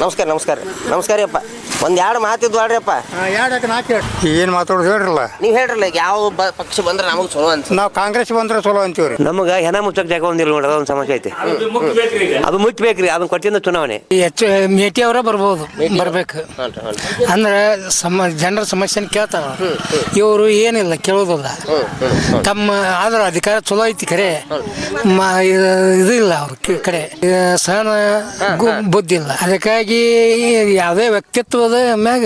ನಮಸ್ಕಾರ ನಮಸ್ಕಾರ. ನಮಸ್ಕಾರ ಅಪ್ಪ. ಒಂದು ಎರಡು ಮಾತಿದ್ದು ಆಡ್ರಿಯಪ್ಪ ಏನ್ ನಾಲ್ಕು ಏನು ಮಾತಾಡೋದು ಹೇಳ್ರಲ್ಲ? ನೀವು ಹೇಳ್ರಲ್ಲ ಈಗ ಯಾವ ಬ ಪಕ್ಷ ಬಂದ್ರೆ ನಮಗೆ ಚಲೋ ಅಂತ. ನಾವು ಕಾಂಗ್ರೆಸ್ ಬಂದ್ರೆ ಚಲೋ ಅಂತೀವ್ರಿ ನಮಗ ಹೆನ ಮುಚ್ಚಕ್ ಜಾಗ ಒಂದಿಲ್ಲ ನೋಡ್ರಿ ಅದೊಂದು ಸಮಸ್ಯೆ ಐತಿ. ಅದು ಮುಚ್ಚಬೇಕ್ರಿ ಅದನ್ನ ಕೊಟ್ಟಿಂದ ಚುನಾವಣೆ. ಹೆಚ್ಚು ಮೇಟಿ ಅವರ ಬರ್ಬೋದು ಬರ್ಬೇಕು. ಅಂದ್ರೆ ಸಮ ಜನರ ಸಮಸ್ಯೆನ ಕೇಳ್ತಾರ. ಇವರು ಏನಿಲ್ಲ ಕೇಳೋದಿಲ್ಲ. ತಮ್ಮ ಆದ್ರ ಅಧಿಕಾರ ಚಲೋ ಐತಿ ಕರೆ ಮ- ಇದು ಇದು ಇಲ್ಲ ಅವ್ರ ಕಡೆ. ಇದು ಸಹನ ಗು- ಬುದ್ಧಿ ಇಲ್ಲ. ಅದಕ್ಕಾಗಿ ಯಾವುದೇ ವ್ಯಕ್ತಿತ್ವದ ಮ್ಯಾಗ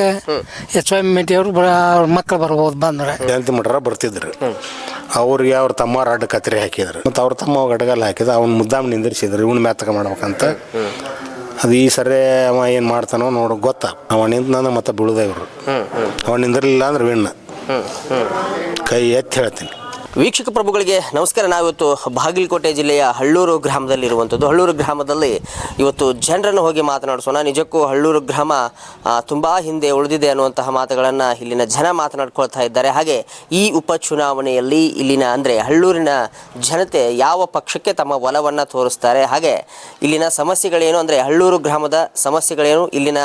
ಎಚ್ ವೈ ಮೇಟಿ ಅವರು ಬರ ಅವ್ರ ಮಕ್ಕಳು ಬರ್ಬೋದು ಬಂದ್ರೆ. ಜಯಂತಿ ಮಠರ ಬರ್ತಿದ್ರು. ಅವ್ರಿಗೆ ಅವ್ರ ತಮ್ಮ ಅಡ್ಡ ಕತ್ರಿ ಹಾಕಿದ್ರು. ಮತ್ತು ಅವ್ರ ತಮ್ಮ ಅಡ್ಡಗಲ್ಲ ಹಾಕಿದ ಅವ್ನ ಮುದ್ದಾಮ್ ನಿಂದಿರ್ಸಿದ್ರು. ಇವ್ನ ಮ್ಯಾತಕ ಮಾಡ್ಬೇಕಂತ ಅದು ಈ ಸರಿ ಅವ ಏನು ಮಾಡ್ತಾನೋ ನೋಡು ಗೊತ್ತ. ಅವ ನಿಂತ ಮತ್ತೆ ಬೀಳುದ ಇವರು. ಅವ ನಿಂದಿರಲಿಲ್ಲ ಅಂದ್ರೆ ವಿಣ್ಣ ಕೈ ಎತ್ತಿ ಹೇಳ್ತೀನಿ. ವೀಕ್ಷಕ ಪ್ರಭುಗಳಿಗೆ ನಮಸ್ಕಾರ. ನಾವಿವತ್ತು ಬಾಗಲಕೋಟೆ ಜಿಲ್ಲೆಯ ಹಳ್ಳೂರು ಗ್ರಾಮದಲ್ಲಿರುವಂಥದ್ದು. ಹಳ್ಳೂರು ಗ್ರಾಮದಲ್ಲಿ ಇವತ್ತು ಜನರನ್ನು ಹೋಗಿ ಮಾತನಾಡಿಸೋಣ. ನಿಜಕ್ಕೂ ಹಳ್ಳೂರು ಗ್ರಾಮ ತುಂಬ ಹಿಂದೆ ಉಳಿದಿದೆ ಅನ್ನುವಂತಹ ಮಾತುಗಳನ್ನು ಇಲ್ಲಿನ ಜನ ಮಾತನಾಡ್ಕೊಳ್ತಾ ಇದ್ದಾರೆ. ಹಾಗೆ ಈ ಉಪಚುನಾವಣೆಯಲ್ಲಿ ಇಲ್ಲಿನ, ಅಂದರೆ ಹಳ್ಳೂರಿನ ಜನತೆ ಯಾವ ಪಕ್ಷಕ್ಕೆ ತಮ್ಮ ಒಲವನ್ನು ತೋರಿಸ್ತಾರೆ? ಹಾಗೆ ಇಲ್ಲಿನ ಸಮಸ್ಯೆಗಳೇನು, ಅಂದರೆ ಹಳ್ಳೂರು ಗ್ರಾಮದ ಸಮಸ್ಯೆಗಳೇನು, ಇಲ್ಲಿನ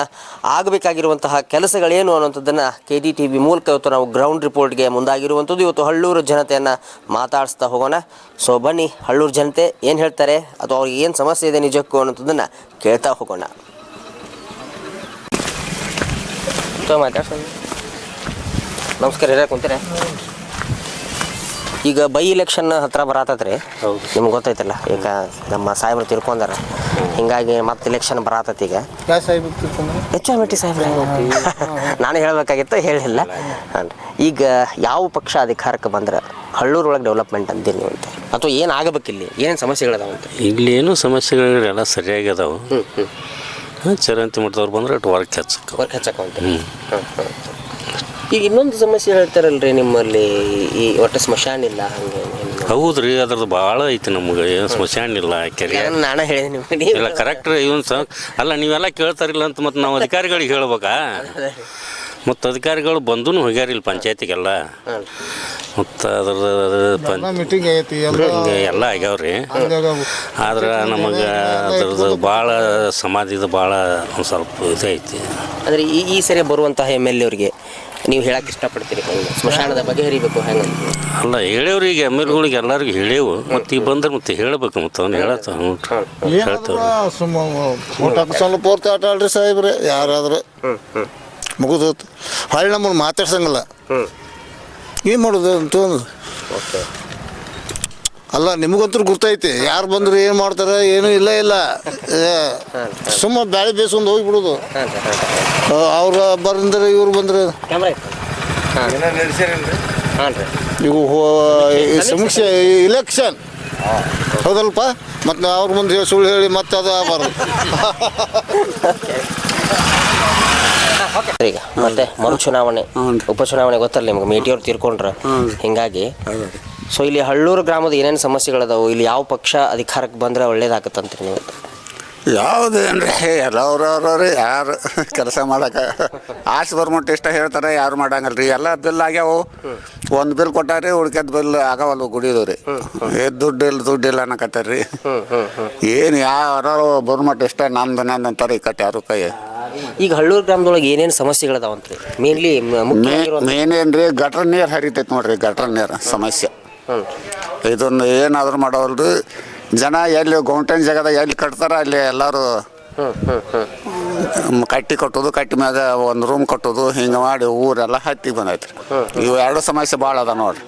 ಆಗಬೇಕಾಗಿರುವಂತಹ ಕೆಲಸಗಳೇನು ಅನ್ನುವಂಥದ್ದನ್ನು ಕೆ ಡಿ ಟಿ ವಿ ಮೂಲಕ ಇವತ್ತು ನಾವು ಗ್ರೌಂಡ್ ರಿಪೋರ್ಟ್ಗೆ ಮುಂದಾಗಿರುವಂಥದ್ದು. ಇವತ್ತು ಹಳ್ಳೂರು ಜನತೆಯನ್ನು ಮಾತಾಡಿಸ್ತಾ ಹೋಗೋಣ. ಸೊ ಬನ್ನಿ, ಹಳ್ಳೂರು ಜನತೆ ಏನು ಹೇಳ್ತಾರೆ ಅಥವಾ ಅವ್ರಿಗೆ ಏನು ಸಮಸ್ಯೆ ಇದೆ ನಿಜಕ್ಕೂ ಅನ್ನೋಂಥದ್ದನ್ನು ಕೇಳ್ತಾ ಹೋಗೋಣ. ಮಾತಾಡ್ಸೋಣ. ನಮಸ್ಕಾರ ಹಿರಿಯ ಕುಂತೀರ? ಈಗ ಬೈ ಇಲೆಕ್ಷನ್ ಹತ್ರ ಬರತೈತ್ರಿ. ನಿಮ್ಗೆ ಗೊತ್ತೈತಲ್ಲ ಈಗ ನಮ್ಮ ಸಾಹೇಬ್ರು ತಿಳ್ಕೊಂಡಾರ. ಹಿಂಗಾಗಿ ಮತ್ತೆ ಇಲೆಕ್ಷನ್ ಬರತೈತಿ ಈಗ. ಎಚ್ ಎಂ ಟಿ ಸಾಹೇಬ್ರೆ? ನಾನು ಹೇಳಬೇಕಾಗಿತ್ತು ಹೇಳಿಲ್ಲ. ಈಗ ಯಾವ ಪಕ್ಷ ಅಧಿಕಾರಕ್ಕೆ ಬಂದ್ರೆ ಹಳ್ಳೂರೊಳಗೆ ಡೆವಲಪ್ಮೆಂಟ್ ಅಂತೀನಿ ನೀವು ಅಂತ. ಅಥವಾ ಏನು ಆಗಬೇಕಿಲ್ಲಿ? ಏನೇನು ಸಮಸ್ಯೆಗಳದಾವ ಅಂತ. ಏನು ಸಮಸ್ಯೆಗಳು ಎಲ್ಲ ಸರಿಯಾಗಿ ಅದಾವು. ಹಾಂ ಚರಂತಿ ಮಠದವ್ರು ಬಂದ್ರೆ ಅಟ್ ವರ್ಕ್ ಹಚ್ಚಕ್ಕೆ ವರ್ಕ್ ಹಚ್ಚಕ್ಕಂತ ಈಗ ಇನ್ನೊಂದು ಸಮಸ್ಯೆ ಹೇಳ್ತಾರಲ್ರಿ ನಿಮ್ಮಲ್ಲಿ ಈ ಒಟ್ಟು ಸ್ಮಶಾನ ಇಲ್ಲ ಹಂಗೆ ಹೌದ್ರಿ ಅದ್ರದ್ದು ಭಾಳ ಐತಿ ನಮ್ಗೆ ಏನು ಸ್ಮಶಾನ ಇಲ್ಲ ಕೆರೆ ನಾನು ನಾನೇ ಹೇಳಿದೆ ನಿಮಗೆ. ಇಲ್ಲ ಕರೆಕ್ಟ್ ಇವನ್ ಸ ಅಲ್ಲ ನೀವೆಲ್ಲ ಕೇಳ್ತಾರಿಲ್ಲ ಅಂತ ಮತ್ತೆ ನಾವು ಅಧಿಕಾರಿಗಳಿಗೆ ಹೇಳ್ಬೇಕಾ? ಮತ್ತು ಅಧಿಕಾರಿಗಳು ಬಂದೂ ಹೋಗ್ಯಾರಿಲ್ಲ ಪಂಚಾಯತಿಗೆಲ್ಲ. ಮತ್ತು ಅದ್ರದ್ದು ಮೀಟಿಂಗ್ ಐತಿ ಎಲ್ಲ ಆಗ್ಯಾವ್ರಿ ಆದ್ರೆ ನಮಗೆ ಅದ್ರದ್ದು ಭಾಳ ಸಮಾಧಿದು ಭಾಳ ಒಂದು ಸ್ವಲ್ಪ ಇದೈತಿ ಐತಿ. ಅಂದರೆ ಈ ಈ ಸರಿ ಬರುವಂತಹ ಎಂ ಎಲ್ ಎವ್ರಿಗೆ ನೀವು ಹೇಳಕ್ಕೆ ಇಷ್ಟಪಡ್ತೀರಿ ಹೆಂಗೆ? ಸ್ಮಶಾನದ ಬಗೆಹರಿಬೇಕು ಹೆಂಗೆ? ಅಲ್ಲ ಹೇಳೇವ್ರಿ ಈಗ ಎಂ ಎಲ್ಗಳಿಗೆ ಎಲ್ಲರಿಗೂ ಹೇಳೇವು ಮತ್ತೆ ಈಗ ಬಂದ್ರೆ ಮತ್ತೆ ಹೇಳ್ಬೇಕು ಮತ್ತೆ ಅವ್ನು ಹೇಳತ್ತ ಹೇಳ್ತಾವ್ರಿ. ಸುಮ್ಮ ಹೊರ್ತು ಆಟ ಆಡ್ರಿ ಸಾಹೇಬ್ರೆ ಯಾರಾದ್ರೆ. ಮುಗಿದೋತು ಹೊಳ್ಳಿ ನಮ್ಮನ್ನು ಮಾತಾಡ್ಸಂಗಿಲ್ಲ. ಏನು ಮಾಡೋದು ಅಂತ ಅಲ್ಲ ನಿಮಗಂತೂ ಗೊತ್ತೈತಿ ಯಾರು ಬಂದ್ರು ಏನು ಮಾಡ್ತಾರೆ ಏನು ಇಲ್ಲ ಇಲ್ಲ. ಸುಮ್ಮ ಬ್ಯಾಳೆ ಬೇಸ್ಕೊಂಡು ಹೋಗಿಬಿಡೋದು. ಅವ್ರು ಬಂದ್ರೆ ಇವ್ರು ಬಂದ್ರೆ. ಕ್ಯಾಮ್ರಾ ಹಾಂ ಹಾಂ ರೀ. ಇವು ಸಮೀಕ್ಷೆ ಇಲೆಕ್ಷನ್ ಹೌದಲ್ಪ? ಮತ್ತೆ ಅವ್ರ ಮುಂದೆ ಹೇಳಿ ಸುಳ್ಳು ಹೇಳಿ ಮತ್ತೆ ಅದು ಆಗಬಾರ್ದು. ಈಗ ಮತ್ತೆ ಮರು ಚುನಾವಣೆ ಉಪಚುನಾವಣೆ ಗೊತ್ತಲ್ಲ ನಿಮ್ಗೆ ಮೇಟಿಯವ್ರು ತೀರ್ಕೊಂಡ್ರ. ಹಿಂಗಾಗಿ ಸೊ ಇಲ್ಲಿ ಹಳ್ಳೂರು ಗ್ರಾಮದ ಏನೇನು ಸಮಸ್ಯೆಗಳದಾವು? ಇಲ್ಲಿ ಯಾವ ಪಕ್ಷ ಅಧಿಕಾರಕ್ಕೆ ಬಂದರೆ ಒಳ್ಳೇದಾಗತ್ತಂತ್ರಿ ನೀವು? ಯಾವುದೇನ್ರಿ ಎಲ್ಲವ್ರವ್ರವ್ರೆ ಯಾರು ಕೆಲಸ ಮಾಡಕ್ಕೆ ಆಸೆ ಬರ್ಮಟ್ಟು ಇಷ್ಟ ಹೇಳ್ತಾರೆ ಯಾರು ಮಾಡಂಗಲ್ಲ ರೀ ಎಲ್ಲ ಬಿಲ್ ಆಗ್ಯಾವು. ಒಂದು ಬಿಲ್ ಕೊಟ್ಟಾರಿ ಉಳ್ಕೆದ ಬಿಲ್ ಆಗವಲ್ವ ಗುಡಿದು ರೀ ಏ ದುಡ್ಡು ಇಲ್ಲ ದುಡ್ಡು ಇಲ್ಲ ಅನ್ನಕತ್ತಾರ. ರೀ ಏನು ಯಾರು ಬರ್ಮಟ್ಟು ಇಷ್ಟ ನಮ್ದು ನಂದು ಅಂತಾರೆ ಈ ಕಟ್ಟಿ ಯಾರು ಕೈ. ಈಗ ಹಳ್ಳೂರು ಗ್ರಾಮದೊಳಗೆ ಏನೇನು ಸಮಸ್ಯೆಗಳದಾವಂತ್ರಿ? ಮೇನ್ಲಿ ಮೇನ್ ಮೇನ್ ರೀ ಗಟ್ರ ನೀರು ಹರಿತೈತೆ ನೋಡ್ರಿ ಗಟ್ರ ನೀರು ಸಮಸ್ಯೆ. ಇದನ್ನು ಏನಾದರೂ ಮಾಡೋಲ್ರಿ ಜನ ಎಲ್ಲಿ ಗೌಂಟನ್ ಜಾಗದಾಗ ಎಲ್ಲಿ ಕಟ್ತಾರ ಅಲ್ಲಿ ಎಲ್ಲರೂ ಕಟ್ಟಿ ಕಟ್ಟೋದು ಕಟ್ಟಿ ಮ್ಯಾಗ ಒಂದು ರೂಮ್ ಕಟ್ಟೋದು ಹಿಂಗೆ ಮಾಡಿ ಊರೆಲ್ಲ ಹತ್ತಿ ರೀ ಇವು ಎರಡು ಸಮಸ್ಯೆ ಭಾಳ ಅದ ನೋಡ್ರಿ.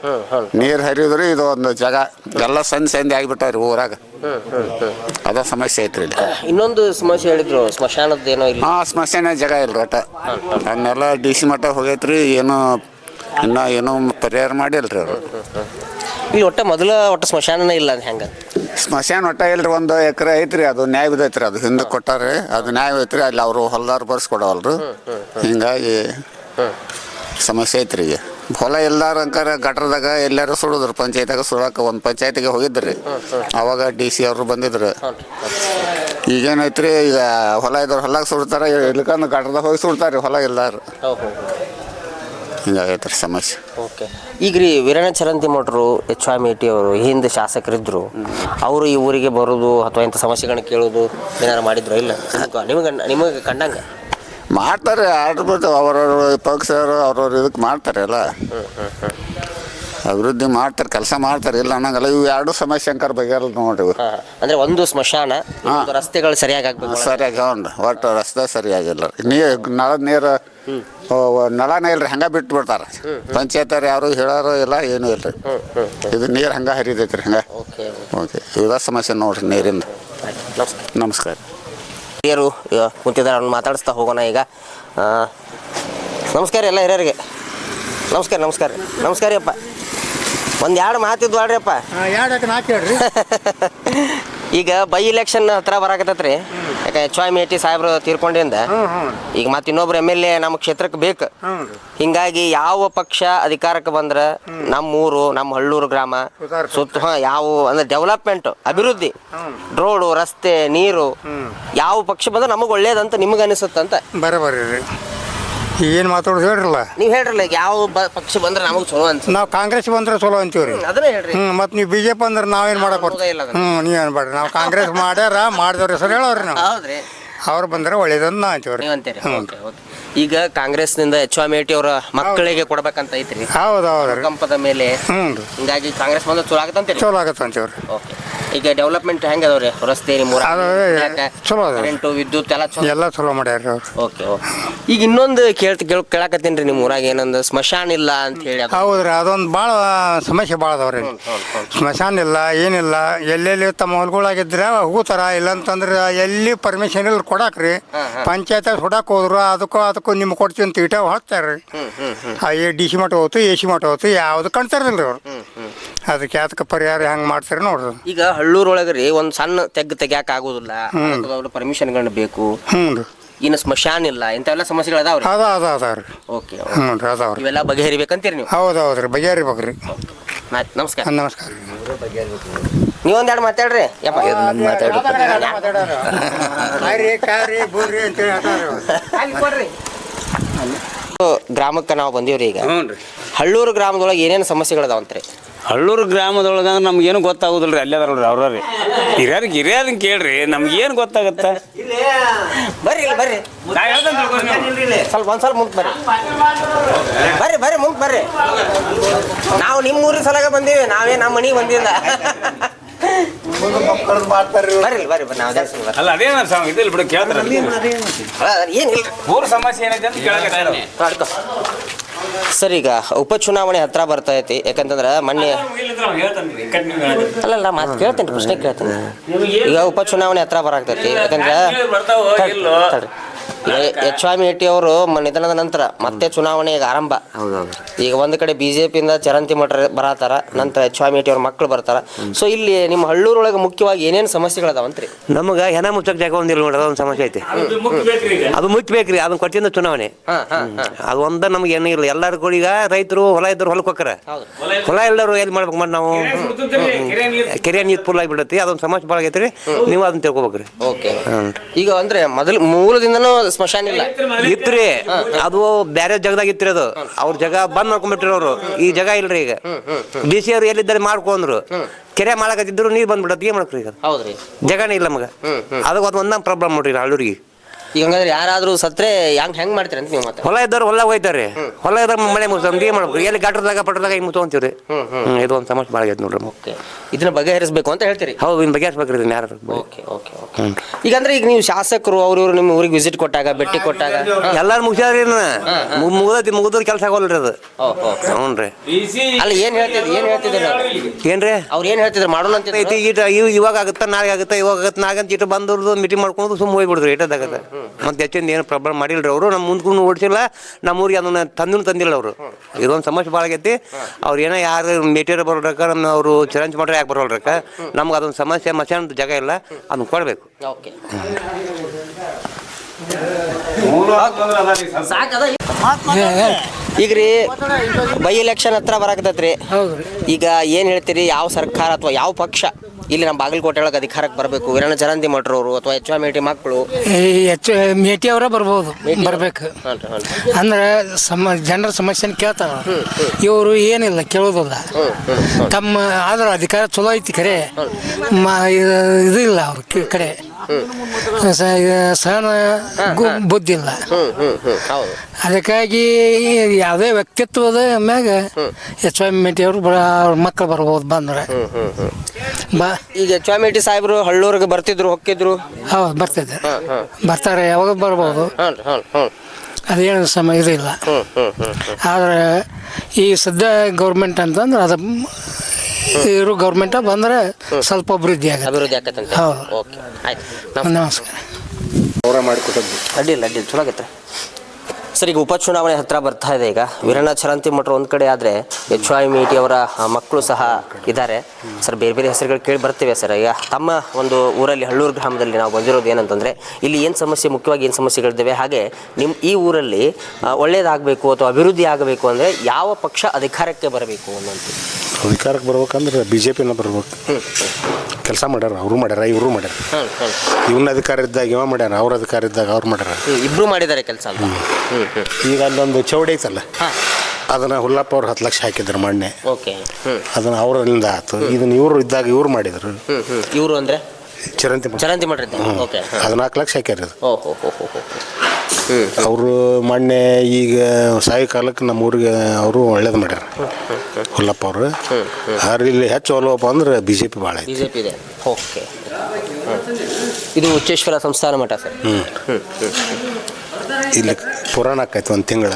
ನೀರು ಹರಿಯೋದ್ರಿ ಇದು ಒಂದು ಜಾಗ ಎಲ್ಲ ಸಣ್ಣ ಸಂದಿ ಆಗಿಬಿಟ್ಟಾವ್ರಿ ಊರಾಗ. ಅದ ಸಮಸ್ಯೆ ಐತ್ರಿ ಇಲ್ಲಿ. ಇನ್ನೊಂದು ಸಮಸ್ಯೆ ಹೇಳಿದ್ರು ಸ್ಮಶಾನದ ಏನೋ ಇಲ್ಲ. ಹಾಂ ಸ್ಮಶಾನ ಜಾಗ ಇಲ್ರಿ ಒಟ್ಟ ಅದನ್ನೆಲ್ಲ ಡಿ ಸಿ ಮಟ್ಟ ಹೋಗೈತ್ರಿ ಏನು ಇನ್ನೂ ಏನೂ ಪರಿಹಾರ ಮಾಡಿಲ್ರಿ ಅವರು. ಇಲ್ಲಿ ಒಟ್ಟ ಮೊದಲ ಒಟ್ಟ ಸ್ಮಶಾನ ಇಲ್ಲ ಅಂತ ಹೆಂಗ? ಸ್ಮಶಾನ ಒಟ್ಟ ಇಲ್ರಿ ಒಂದು ಎಕರೆ ಐತ್ರಿ ಅದು ನ್ಯಾಯ ಬಿದ್ದೈತ್ರಿ ಅದು ಹಿಂದೆ ಕೊಟ್ಟಾರೆ ಅದು ನ್ಯಾಯ ಐತ್ರಿ ಅಲ್ಲಿ ಅವರು ಹೊಲ್ದಾರು ಬರ್ಸ್ಕೊಡವಲ್ರು. ಹಿಂಗಾಗಿ ಸಮಸ್ಯೆ ಐತ್ರಿ ಈಗ. ಹೊಲ ಎಲ್ಲಾರ ಅಂಕಾರ ಗಟ್ರದಾಗ ಎಲ್ಲಾರು ಸುಡಿದ್ರು ಪಂಚಾಯತಾಗ ಸುಡಕ್ಕೆ ಒಂದು ಪಂಚಾಯತಿಗೆ ಹೋಗಿದ್ರಿ. ಅವಾಗ ಡಿ ಸಿ ಅವರು ಬಂದಿದ್ರು. ಈಗೇನೈತ್ರಿ ಈಗ ಹೊಲ ಇದ್ದವ್ರು ಹೊಲಾಗ ಸುಡ್ತಾರೆ ಇಲ್ಕಂದ್ರೆ ಗಟ್ರದಾಗ ಹೋಗಿ ಸುಡ್ತಾರೆ ಹೊಲ ಎಲ್ಲಾರು ಹಿಂಗಾಗೈತೆ ರೀ ಸಮಸ್ಯೆ. ಓಕೆ. ಈಗ ರೀ ವೀರಣ್ಣ ಚರಂತಿ ಮಠರು ಎಚ್ ವಾಯ್ ಮೇಟಿ ಅವರು ಹಿಂದೆ ಶಾಸಕರಿದ್ದರು ಅವರು ಈ ಊರಿಗೆ ಬರೋದು ಅಥವಾ ಇಂಥ ಸಮಸ್ಯೆಗಳನ್ನ ಕೇಳೋದು ಏನಾರು ಮಾಡಿದ್ರು ಇಲ್ಲ? ನಿಮಗೆ ನಿಮಗೆ ಕಂಡಂಗೆ? ಮಾಡ್ತಾರೆ ಆರ್ಡ್ರ್ ಅವರವ್ರ ಅವ್ರವ್ರ ಪಕ್ಷರು ಅವ್ರವ್ರ ಇದಕ್ಕೆ ಮಾಡ್ತಾರೆ ಎಲ್ಲ ಅಭಿವೃದ್ಧಿ ಮಾಡ್ತಾರೆ ಕೆಲಸ ಮಾಡ್ತಾರೆ. ಇಲ್ಲ ಅನ್ನಂಗಲ್ಲ. ಇವು ಎರಡು ಸಮಸ್ಯೆ ಅಂಕರ್ ಬಗೆಯಲ್ಲ ನೋಡ್ರಿ ಇವು. ಅಂದರೆ ಒಂದು ಸ್ಮಶಾನ ಇನ್ನೊಂದು ರಸ್ತೆಗಳು ಸರಿಯಾಗಿ ಆಗ್ಬೇಕು ಸರಿಯಾಗಿ ಹ್ಞೂ ಒಟ್ಟು ರಸ್ತೆ ಸರಿಯಾಗಿಲ್ಲ. ನೀರು ನಳದ ನೀರು ನಳನೇ ಇಲ್ರಿ ಹಂಗೆ ಬಿಟ್ಟು ಬಿಡ್ತಾರೆ ಪಂಚಾಯತರು ಯಾರು ಹೇಳೋರು ಇಲ್ಲ ಏನೂ ಇಲ್ಲ. ಇದು ನೀರು ಹಂಗೆ ಹರಿದೈತ್ರಿ ಹಂಗೆ. Okay okay. ಇದ ಸಮಸ್ಯೆ ನೋಡ್ರಿ ನೀರಿಂದ. ನಮಸ್ಕಾರ. ನಮಸ್ಕಾರ. ಹಿರಿಯರು ಆ, ಕುಂತಿದ್ದಾರೆ ಅವ್ರನ್ನ ಮಾತಾಡಿಸ್ತಾ ಹೋಗೋಣ ಈಗ. ಆ, ನಮಸ್ಕಾರ ಎಲ್ಲ ಹಿರಿಯರಿಗೆ. ನಮಸ್ಕಾರ ನಮಸ್ಕಾರ. ನಮಸ್ಕಾರ ಅಪ್ಪ ಒಂದು ಎರಡು ಮಾತಿದ್ವು ನಾಲ್ಕು ಹೇಳ್ರಿ? ಈಗ ಬೈ ಇಲೆಕ್ಷನ್ ಹತ್ರ ಬರಾಕತ್ತೈತ್ರಿ. ಯಾಕೆ ಎಚ್ ವಾಯ್ ಮೇಟಿ ಸಾಹೇಬ್ರು ತೀರ್ಕೊಂಡಿಂದ. ಈಗ ಮತ್ತೆ ಇನ್ನೊಬ್ರು ಎಂ ಎಲ್ ಎ ನಮ್ಮ ಕ್ಷೇತ್ರಕ್ಕೆ ಬೇಕು. ಹಿಂಗಾಗಿ ಯಾವ ಪಕ್ಷ ಅಧಿಕಾರಕ್ಕೆ ಬಂದ್ರೆ ನಮ್ಮ ಊರು ನಮ್ಮ ಹಳ್ಳೂರು ಗ್ರಾಮ ಸುತ್ತ ಯಾವ ಅಂದ್ರೆ ಡೆವಲಪ್ಮೆಂಟ್ ಅಭಿವೃದ್ಧಿ ರೋಡು ರಸ್ತೆ ನೀರು ಯಾವ ಪಕ್ಷ ಬಂದ್ರೆ ನಮಗೆ ಒಳ್ಳೇದಂತ ನಿಮಗೆ ಅನಿಸುತ್ತಂತ. ಬರೋಬರಿ ರೀ. ಏನು ಮಾತಾಡೋದು ಹೇಳ್ರಲ್ಲ. ನೀವು ಹೇಳ್ರಲ್ಲ ಈಗ ಯಾವ ಬ- ಪಕ್ಷ ಬಂದ್ರೆ ನಮಗೆ ಚಲೋ ಅಂತ. ನಾವು ಕಾಂಗ್ರೆಸ್ ಬಂದ್ರೆ ಚಲೋ ಅಂತೀವಿ ರೀ ಅದನ್ನೇ ಹೇಳ್ರಿ. ಹ್ಞೂ ಮತ್ತು ನೀವು ಬಿ ಜೆ ಪಿ ಅಂದ್ರೆ ನಾವೇನು ಮಾಡಕ್ಕೆ ಹ್ಮ್ ಇಲ್ಲ ಅದನ್ನ. ಹ್ಞೂ ನೀವು ಅನ್ಬೇಡ್ರಿ ನಾವು ಕಾಂಗ್ರೆಸ್ ಮಾಡ್ಯಾರ ಮಾಡಿದವ್ರ ಹೆಸರು ಹೇಳೋರಿ ನಾವು. ಹೌದ್ರಿ. ಅವ್ರು ಬಂದ್ರೆ ಒಳ್ಳೇದಂತ ನಾವು ಅಂತೀವಿ ರೀ ನೀವು ಅಂತೀರಿ. ಹ್ಞೂ ಓಕೆ ಓಕೆ. ಈಗ ಕಾಂಗ್ರೆಸ್ನಿಂದ ಎಚ್ ಮೇಟಿ ಅವರ ಮಕ್ಕಳಿಗೆ ಕೊಡ್ಬೇಕಂತ ಐತ್ರಿ. ಹೌದು ಹೌದು ರೀ ಕಂಪದ ಮೇಲೆ. ಹ್ಞೂ ರೀ. ಹಿಂಗಾಗಿ ಕಾಂಗ್ರೆಸ್ ಬಂದ್ರೆ ಚಲೋ ಆಗತ್ತಂತೀರಿ ಚಲೋ ಆಗತ್ತೆ ಅಂತೀವಿ ರೀ ಓಕೆ. ಈಗ ಡೆವಲಪ್ಮೆಂಟ್ ಹೆಂಗೆ ಅದಾವ್ರಿ? ರಸ್ತೆ ಅದು ಚಲೋ ಅದಾವ. ಕರೆಂಟು ವಿದ್ಯುತ್ ಎಲ್ಲ ಚಲೋ. ಎಲ್ಲ ಚಲೋ ಮಾಡ್ಯಾರ ರೀ ಅವ್ರು. Okay okay. ಈಗ ಇನ್ನೊಂದು ಕೇಳ್ತ ಕೇಳ್ ಕೇಳಕತ್ತೀನಿ ರೀ ನಿಮ್ಮ ಊರಾಗ ಏನಂದ ಸ್ಮಶಾನ ಇಲ್ಲ ಅಂತ ಹೇಳಿ ಅದು. ಹೌದು ರೀ ಅದೊಂದು ಭಾಳ ಸಮಸ್ಯೆ ಭಾಳ ಅದಾವ ರೀ ಸ್ಮಶಾನ ಇಲ್ಲ ಏನಿಲ್ಲ ಎಲ್ಲೆಲ್ಲಿ ತಮ್ಮ ಹೊಲ್ಗಳಾಗಿದ್ರೆ ಹೋಗ್ತಾರ ಇಲ್ಲಂತಂದ್ರೆ ಎಲ್ಲಿ ಪರ್ಮಿಷನ್ ಇಲ್ಲ ಕೊಡಾಕ್ರಿ. ಪಂಚಾಯತ್ ಹೊಡಕ್ ಹೋದ್ರು ಅದಕ್ಕೂ ಅದಕ್ಕೂ ನಿಮ್ಗೆ ಕೊಡ್ತೀವಿ ಅಂತ ಇಟ ಹೊಡ್ತಾರೆ ಆ ಎ ಡಿ ಸಿ ಮಠ ಹೋಯ್ತು ಎ ಸಿ ಮಠ ಹೋಯ್ತು ಯಾವುದು ಕಾಣ್ತಾರದಿಲ್ಲ ರೀ ಅವ್ರು ಅದಕ್ಕೆ ಅದಕ್ಕೆ ಪರಿಹಾರ ಹೆಂಗೆ ಮಾಡ್ತಾರೆ ನೋಡ್ರಿ. ಈಗ ಹಳ್ಳೂರೊಳಗೆ ರೀ ಒಂದು ಸಣ್ಣ ತೆಗ್ ತೆಗ್ಯಾಕ ಆಗೋದಿಲ್ಲ. ಪರ್ಮಿಷನ್ಗಳನ್ನ ಬೇಕು. ಹ್ಞೂ ರೀ. ಇನ್ನು ಸ್ಮಶಾನ ಇಲ್ಲ ಇಂಥವೆಲ್ಲ ಸಮಸ್ಯೆಗಳು ಅದಾವ್ರಿ ಅದ ಅದ ಅದ ರೀ. ಓಕೆ ಹ್ಞೂ ರೀ ಅದಾವ ರೀ. ಇವೆಲ್ಲ ಬಗೆಹರಿಬೇಕಂತೀರಿ ನೀವು? ಹೌದು ಹೌದು ರೀ ಬಗೆಹರಿಬೇಕು ರೀ ಆಯ್ತು ನಮಸ್ಕಾರ. ನಮಸ್ಕಾರ ನೀವೊಂದೆರಡು ಮಾತಾಡ್ರಿ. ಯಪ್ಪ. ಗ್ರಾಮಕ್ಕೆ ನಾವು ಬಂದೀವ್ರಿ ಈಗ. ಹ್ಞೂ ರೀ ಹಳ್ಳೂರು ಗ್ರಾಮದೊಳಗೆ ಏನೇನು ಸಮಸ್ಯೆಗಳದಾವಂತ್ರಿ? ಹಳ್ಳೂರು ಗ್ರಾಮದೊಳಗೆ ಅಂದ್ರೆ ನಮ್ಗೇನು ಗೊತ್ತಾಗೋದಿಲ್ಲ ರೀ ಅಲ್ಲೇ ಅದಾರಲ್ರಿ ಅವ್ರಿ ಹಿರಿಯರಿಗೆ ಹಿರಿಯರನ್ನ ಕೇಳ್ರಿ ನಮ್ಗೇನು ಗೊತ್ತಾಗತ್ತೆ? ಬರ್ರಿ ಇಲ್ಲಿ ಬರ್ರಿ. ಸ್ವಲ್ಪ ಒಂದ್ ಸ್ವಲ್ಪ ಮುಂದೆ ಬರ್ರಿ. ಬರ್ರಿ ಬರ್ರಿ ಮುಂದೆ ಬರ್ರಿ. ನಾವು ನಿಮ್ಮ ಊರಿನ ಸಲಗ ಬಂದೀವಿ ನಾವೇ ನಮ್ಮ ಮನೆಗೆ ಬಂದಿಲ್ಲ. ಬರ್ರಿ ಇಲ್ಲಿ, ಬರ್ರಿ ಬರ್ರಿ ನಾವು ಜಾಸ್ತಿ ಬರ್ರಿ. ಅಲ್ಲ ಅದೇನ ಸಮ ಇದಿಲ್ಲ ಬಿಡು ಕೇಳ್ತಾರ ಏನಿಲ್ಲ. ಊರ ಸಮಸ್ಯೆ ಏನೈತೆ ಅಂತ ಕೇಳಕತ್ತಾರ ಅಡ್ಕೊ ಸರ್ ಈಗ ಉಪಚುನಾವಣೆ ಹತ್ರ ಬರ್ತಾ ಐತಿ. ಯಾಕಂತಂದ್ರೆ ಮೊನ್ನೆ ಅಲ್ಲ ಮಾತು ಕೇಳ್ತೇನೆ ಪ್ರಶ್ನೆ ಕೇಳ್ತೇನೆ. ಈಗ ಉಪಚುನಾವಣೆ ಹತ್ರ ಬರಾಕ್ತೈತಿ ಯಾಕಂದ್ರೆ? ಎಚ್ ವಾಮಿ ಹೆಟ್ಟಿ ಅವರು ನಿಧನದ ನಂತರ ಮತ್ತೆ ಚುನಾವಣೆ ಈಗ ಆರಂಭ ಈಗ ಒಂದ್ ಕಡೆ ಬಿಜೆಪಿಯಿಂದ ಚರಂತಿ ಮಠ ಬರತಾರ ನಂತರ ಎಚ್ ವಾಮಿ ಹೆಟ್ಟಿ ಅವ್ರ ಮಕ್ಕಳು ಬರ್ತಾರ. ಸೊ ಇಲ್ಲಿ ನಿಮ್ಮ ಹಳ್ಳೂರೊಳಗೆ ಮುಖ್ಯವಾಗಿ ಏನೇನು ಸಮಸ್ಯೆಗಳದಾವಂತ್ರಿ? ನಮಗ ಹೆಣ ಮುಚ್ಚಕ್ ಜಾಗ ಒಂದಿಲ್ಲ ನೋಡ್ರಿ ಅದೊಂದು ಸಮಸ್ಯೆ ಐತಿ. ಅದು ಮುಚ್ಚಬೇಕ್ರಿ ಅದನ್ನ ಕೊಟ್ಟಿಂದ ಚುನಾವಣೆ. ಅದು ಒಂದ ನಮ್ಗೆ ಏನೂ ಇಲ್ಲ ಎಲ್ಲರೂ ಕೂಡ ಈಗ ರೈತರು ಹೊಲ ಇದ್ರು ಹೊಲಕ್ಕೆ ಹೋಗ್ತಾರ ಹೌದು. ಹೊಲ ಎಲ್ಲರೂ ಎಲ್ಲಿ ಮಾಡ್ಬೇಕು ಮಾಡಿ ನಾವು? ಕೆರೆ ನೀರು. ಫುಲ್ ಆಗಿಬಿಡತ್ತಿ ಅದೊಂದು ಸಮಸ್ಯೆ ಭಾಳ ಆಗೈತ್ರಿ ನೀವು ಅದನ್ನ ತಿಳ್ಕೊಬೇಕ್ರಿ. ಓಕೆ. ಈಗ ಅಂದ್ರೆ ಮೊದಲು ಮೂಲದಿಂದನೂ ಸ್ಮಶಾನ ಇಲ್ಲ. ಇತ್ರಿ ಅದು ಬ್ಯಾರೆ ಜಗದಾಗ ಇತ್ರಿ ಅದು. ಅವ್ರ ಜಗ ಬಂದ್ ಮಾಡ್ಕೊಂಡ್ಬಿಟ್ರಿ ಅವರು. ಈ ಜಗ ಇಲ್ರಿ ಈಗ. ಡಿ ಸಿ ಅವ್ರು ಎಲ್ಲಿದ್ದಾರೆ ಮಾಡ್ಕೊಂಡ್ರು. ಕೆರೆ ಮಾಡಕತ್ತಿದ್ರು ನೀರ್ ಬಂದ್ಬಿಡತ್ ಏನ್ ಮಾಡ್ಕ್ರಿ ಈಗ? ಹೌದ್ರಿ. ಜಾಗನೇ ಇಲ್ಲ ಮಗ ಅದಕ್ಕೆ ಅದು ಒಂದ ಪ್ರಾಬ್ಲಮ್ ನೋಡ್ರಿ ಹಳ್ಳೂರಿಗೆ. ಈಗ ಹಂಗಂದ್ರೆ ಯಾರಾದ್ರೂ ಸತ್ರೆ ಹೆಂಗ್ ಹೆಂಗ್ ಮಾಡ್ತೀರಿ ಅಂತ ನೀವು ಮತ್ತೆ? ಹೊಲ ಇದ್ದವ್ರು ಹೊಲ ಹೋಯ್ತಾರ್ರಿ ಹೊಲ ಇದ್ದಾಗ ಮಳೆ ಮುಗಿಸ್ತಾರೆ ಹಂಗೆ ಮಾಡ್ಬೇಕು. ಎಲ್ಲಿ ಗಾಟ್ರದಾಗ ಪಟ್ರದಾಗ ಹಿಂಗೆ ಮುತ್ಕೊಂತೀವ್ರಿ. ಹ್ಮ್ ಇದು ಒಂದು ಸಮಸ್ಯೆ ಭಾಳ ಆಗೈತೆ ನೋಡ್ರಿ ನಮ್ಗೆ. ಓಕೆ. ಇದನ್ನ ಬಗೆಹರಿಸಬೇಕು ಅಂತ ಹೇಳ್ತೀರಿ? ಹೌದು ಇನ್ನು ಬಗೆಹರಿಸ್ಬೇಕ್ರಿ ಇದನ್ನ ಯಾರು ಓಕೆ ಓಕೆ ಓಕೆ. ಈಗ ಅಂದ್ರೆ ಈಗ ನೀವು ಶಾಸಕರು ಅವ್ರ ಇವ್ರು ನಿಮ್ಮ ಊರಿಗೆ ವಿಸಿಟ್ ಕೊಟ್ಟಾಗ ಭೇಟಿ ಕೊಟ್ಟಾಗ ಎಲ್ಲಾರು ಮುಗಿಸ್ಯಾರ ಮುಗ್ದೈತಿ ಮುಗಿದ್ರ ಕೆಲಸ ಆಗೋಲ್ರಿ ಅದು. ಓ, ಓ. ಹ್ಞೂ ರೀ ಅಲ್ಲ ಏನ್ ಹೇಳ್ತಿದ್ರು ಏನ್ ಹೇಳ್ತಿದ್ರು ಏನ್ರಿ? ಅವ್ರು ಏನ್ ಹೇಳ್ತಿದ್ರು? ಮಾಡೋಣ ಅಂತ ಐತಿ ಇವ್ ಇವಾಗ ಆಗುತ್ತಾ ನಾಳೆ ಆಗುತ್ತಾ ಇವಾಗ ಆಗುತ್ತೆ ನಾಳೆ ಅಂತ ಇಟ್ಟು ಬಂದವ್ರದ್ದು ಮೀಟಿಂಗ್ ಮಾಡ್ಕೊಂಡು ಸುಮ್ಮನೆ ಹೋಗ್ಬಿಡ್ರಿ ಇಟ್ಟದಾಗತ್ತೆ ಮತ್ತೆ ಹೆಚ್ಚಿಂದ ಏನು ಪ್ರಾಬ್ಲಮ್ ಮಾಡಿಲ್ಲರಿ ಅವರು ನಮ್ಮ ಮುಂದ್ಕೊಂಡು ಓಡಿಸಿಲ್ಲ ನಮ್ಮ ಊರಿಗೆ ಅದನ್ನು ತಂದು ತಂದಿಲ್ಲ ಅವರು. ಇದೊಂದು ಸಮಸ್ಯೆ ಭಾಳ ಆಗೈತಿ. ಅವ್ರು ಏನೋ ಯಾರು ಮೆಟೀರಿಯಲ್ ಬರೋಡ್ರಕ್ಕ ನಮ್ಮ ಅವರು ಚಲೆಂಜ್ ಮಾಡ್ರೆ ಯಾಕೆ ಬರೋಲ್ರಕ್ಕ ನಮ್ಗೆ ಅದೊಂದು ಸಮಸ್ಯೆ ಮಸಾನ ಜಾಗ ಇಲ್ಲ ಅದನ್ನು ಕೊಡಬೇಕು. ಓಕೆ. ಈಗ ರೀ ಬೈ ಎಲೆಕ್ಷನ್ ಹತ್ರ ಬರಾಕತ್ತೈತ್ರಿ. ಹೌದು ರೀ ಈಗ ಏನು ಹೇಳ್ತೀರಿ ಯಾವ ಸರ್ಕಾರ ಅಥವಾ ಯಾವ ಪಕ್ಷ ಇಲ್ಲಿ ನಮ್ಮ ಬಾಗಲಕೋಟೆ ಒಳಗೆ ಅಧಿಕಾರಕ್ಕೆ ಬರಬೇಕು. ವೀರಣ್ಣ ಚರಂತಿ ಅವರು ಅಥವಾ ಎಚ್ ಎಂ ಮೇಟಿ ಮಕ್ಕಳು. ಹೆಚ್ಚು ಮೇಟಿ ಅವರ ಬರ್ಬೋದು ಬರ್ಬೇಕು. ಅಂದ್ರೆ ಸಮ ಜನರ ಸಮಸ್ಯೆನ ಕೇಳ್ತಾರ. ಇವರು ಏನಿಲ್ಲ ಕೇಳೋದಿಲ್ಲ. ತಮ್ಮ ಆದ್ರೆ ಅಧಿಕಾರ ಚಲೋ ಐತಿ ಕರೆ. ಮ ಇದು ಇಲ್ಲ ಅವ್ರ ಕಡೆ. ಸಹನ ಗು- ಬುದ್ಧಿ ಇಲ್ಲ ಹ್ಞೂ ಹ್ಞೂ ಹ್ಞೂ ಹೌದು. ಅದಕ್ಕಾಗಿ ಯಾವುದೇ ವ್ಯಕ್ತಿತ್ವದ ಮ್ಯಾಗ ಎಚ್ ವೈ ಮೇಟಿ ಅವರು ಅವ್ರ ಮಕ್ಕಳು ಬರ್ಬೋದು ಬಂದ್ರೆ. ಬಾ ಈಗ ಎಚ್ ಎಂ ಮೆಟಿ ಸಾಹೇಬರು ಹಳ್ಳೂರಿಗೆ ಬರ್ತಿದ್ರು ಹೊಕ್ಕಿದ್ರು ಹೌದು ಬರ್ತಿದ್ದೆ ಬರ್ತಾರೆ ಯಾವಾಗ ಬರ್ಬೋದು? ಅದೇನು ಸಮಯ ಇದಿಲ್ಲ. ಆದರೆ ಈ ಸದ್ಯ ಗೌರ್ಮೆಂಟ್ ಅಂತಂದ್ರೆ ಅದು ಇರೋ ಗೌರ್ಮೆಂಟ ಬಂದ್ರೆ ಸ್ವಲ್ಪ ಅಭಿವೃದ್ಧಿ ಆಗುತ್ತೆ. ಅಭಿವೃದ್ಧಿ ಆಕತ್ತಂತೆ ಹೌದು. ಓಕೆ. ಆಯ್ತು. ನಮಸ್ಕಾರ. ಅವರ ಮಾಡಿಕೊಟ್ಟದ್ದು. ಅಡ್ಡಿಲ್ಲ ಅಡ್ಡಿಲ್ಲ ಚಲೋ ಆಗತ್ತೆ ಸರ್ ಈಗ ಉಪಚುನಾವಣೆ ಹತ್ರ ಬರ್ತಾ ಇದೆ. ಈಗ ವೀರಣ್ಣ ಚರಂತಿ ಮಠರು ಒಂದು ಕಡೆ ಆದರೆ ಎಚ್ ಐ ಮೇಟಿ ಅವರ ಮಕ್ಕಳು ಸಹ ಇದ್ದಾರೆ. ಸರ್ ಬೇರೆ ಬೇರೆ ಹೆಸರುಗಳು ಕೇಳಿ ಬರ್ತೇವೆ ಸರ್. ಈಗ ತಮ್ಮ ಒಂದು ಊರಲ್ಲಿ ಹಳ್ಳೂರು ಗ್ರಾಮದಲ್ಲಿ ನಾವು ಬಂದಿರೋದು ಏನಂತಂದರೆ ಇಲ್ಲಿ ಏನು ಸಮಸ್ಯೆ ಮುಖ್ಯವಾಗಿ ಏನು ಸಮಸ್ಯೆಗಳಿದ್ದಾವೆ? ಹಾಗೆ ನಿಮ್ಮ ಈ ಊರಲ್ಲಿ ಒಳ್ಳೆಯದಾಗಬೇಕು ಒಳ್ಳೇದಾಗಬೇಕು ಅಥವಾ ಅಭಿವೃದ್ಧಿ ಆಗಬೇಕು ಅಂದರೆ ಯಾವ ಪಕ್ಷ ಅಧಿಕಾರಕ್ಕೆ ಬರಬೇಕು ಅನ್ನೋದು? ಅಧಿಕಾರಕ್ಕೆ ಬರ್ಬೇಕಂದ್ರೆ ಬಿ ಜೆ ಪಿನ ಬರ್ಬೇಕು ಕೆಲಸ ಮಾಡ್ಯಾರ ಅವರು ಮಾಡ್ಯಾರ ಇವರು ಮಾಡ್ಯಾರ. ಇವನ್ನ ಅಧಿಕಾರ ಇದ್ದಾಗ ಇವ ಮಾಡ್ಯಾರ ಅವ್ರ ಅಧಿಕಾರ ಇದ್ದಾಗ ಅವ್ರು ಮಾಡ್ಯಾರ. ಇಬ್ಬರು ಮಾಡಿದ್ದಾರೆ ಕೆಲಸ ಹ್ಞೂ ಈಗ ಅಲ್ಲೊಂದು ಚೌಡಿ ಐತಲ್ಲ? ಅದನ್ನು ಹುಲ್ಲಪ್ಪ ಅವ್ರು ಹತ್ತು ಲಕ್ಷ ಹಾಕಿದ್ರು ಮೊನ್ನೆ. ಓಕೆ. ಅದನ್ನು ಅದನ್ನ ಅವರಿಂದ ಆಯ್ತು ಇದನ್ನ ಇವರು ಇದ್ದಾಗ ಇವ್ರು ಮಾಡಿದ್ರು. ಇವರು ಅಂದರೆ? ಚರಂತಿ ಮಠ. ಚರಂತಿ ಮಾಡ್ರಿ ಓಕೆ ಹದಿನಾಲ್ಕು ಲಕ್ಷ ಹಾಕ್ಯಾರ ಇದು ಹೋ ಹೋ ಹೋ ಅವರು ಮೊನ್ನೆ ಈಗ ಸಾಯಂಕಾಲಕ್ಕೆ ನಮ್ಮ ಊರಿಗೆ ಅವರು ಒಳ್ಳೇದು ಮಾಡ್ಯಾರ. ಹುಲ್ಲಪ್ಪ ಅವರು. ಆದ್ರೆ ಇಲ್ಲಿ ಹೆಚ್ಚು ಒಲವಪ್ಪ ಅಂದ್ರೆ ಬಿ ಜೆ ಪಿ ಭಾಳ ಬಿ ಜೆ ಪಿ ಇದೆ. ಓಕೆ. ಇದು ಉಚ್ಚೇಶ್ವರ ಸಂಸ್ಥಾನ ಮಠ ಸರ್? ಹ್ಞೂ ಇಲ್ಲಿ ಪುರಾಣ ಆಕೈತಿ ಒಂದು ತಿಂಗಳ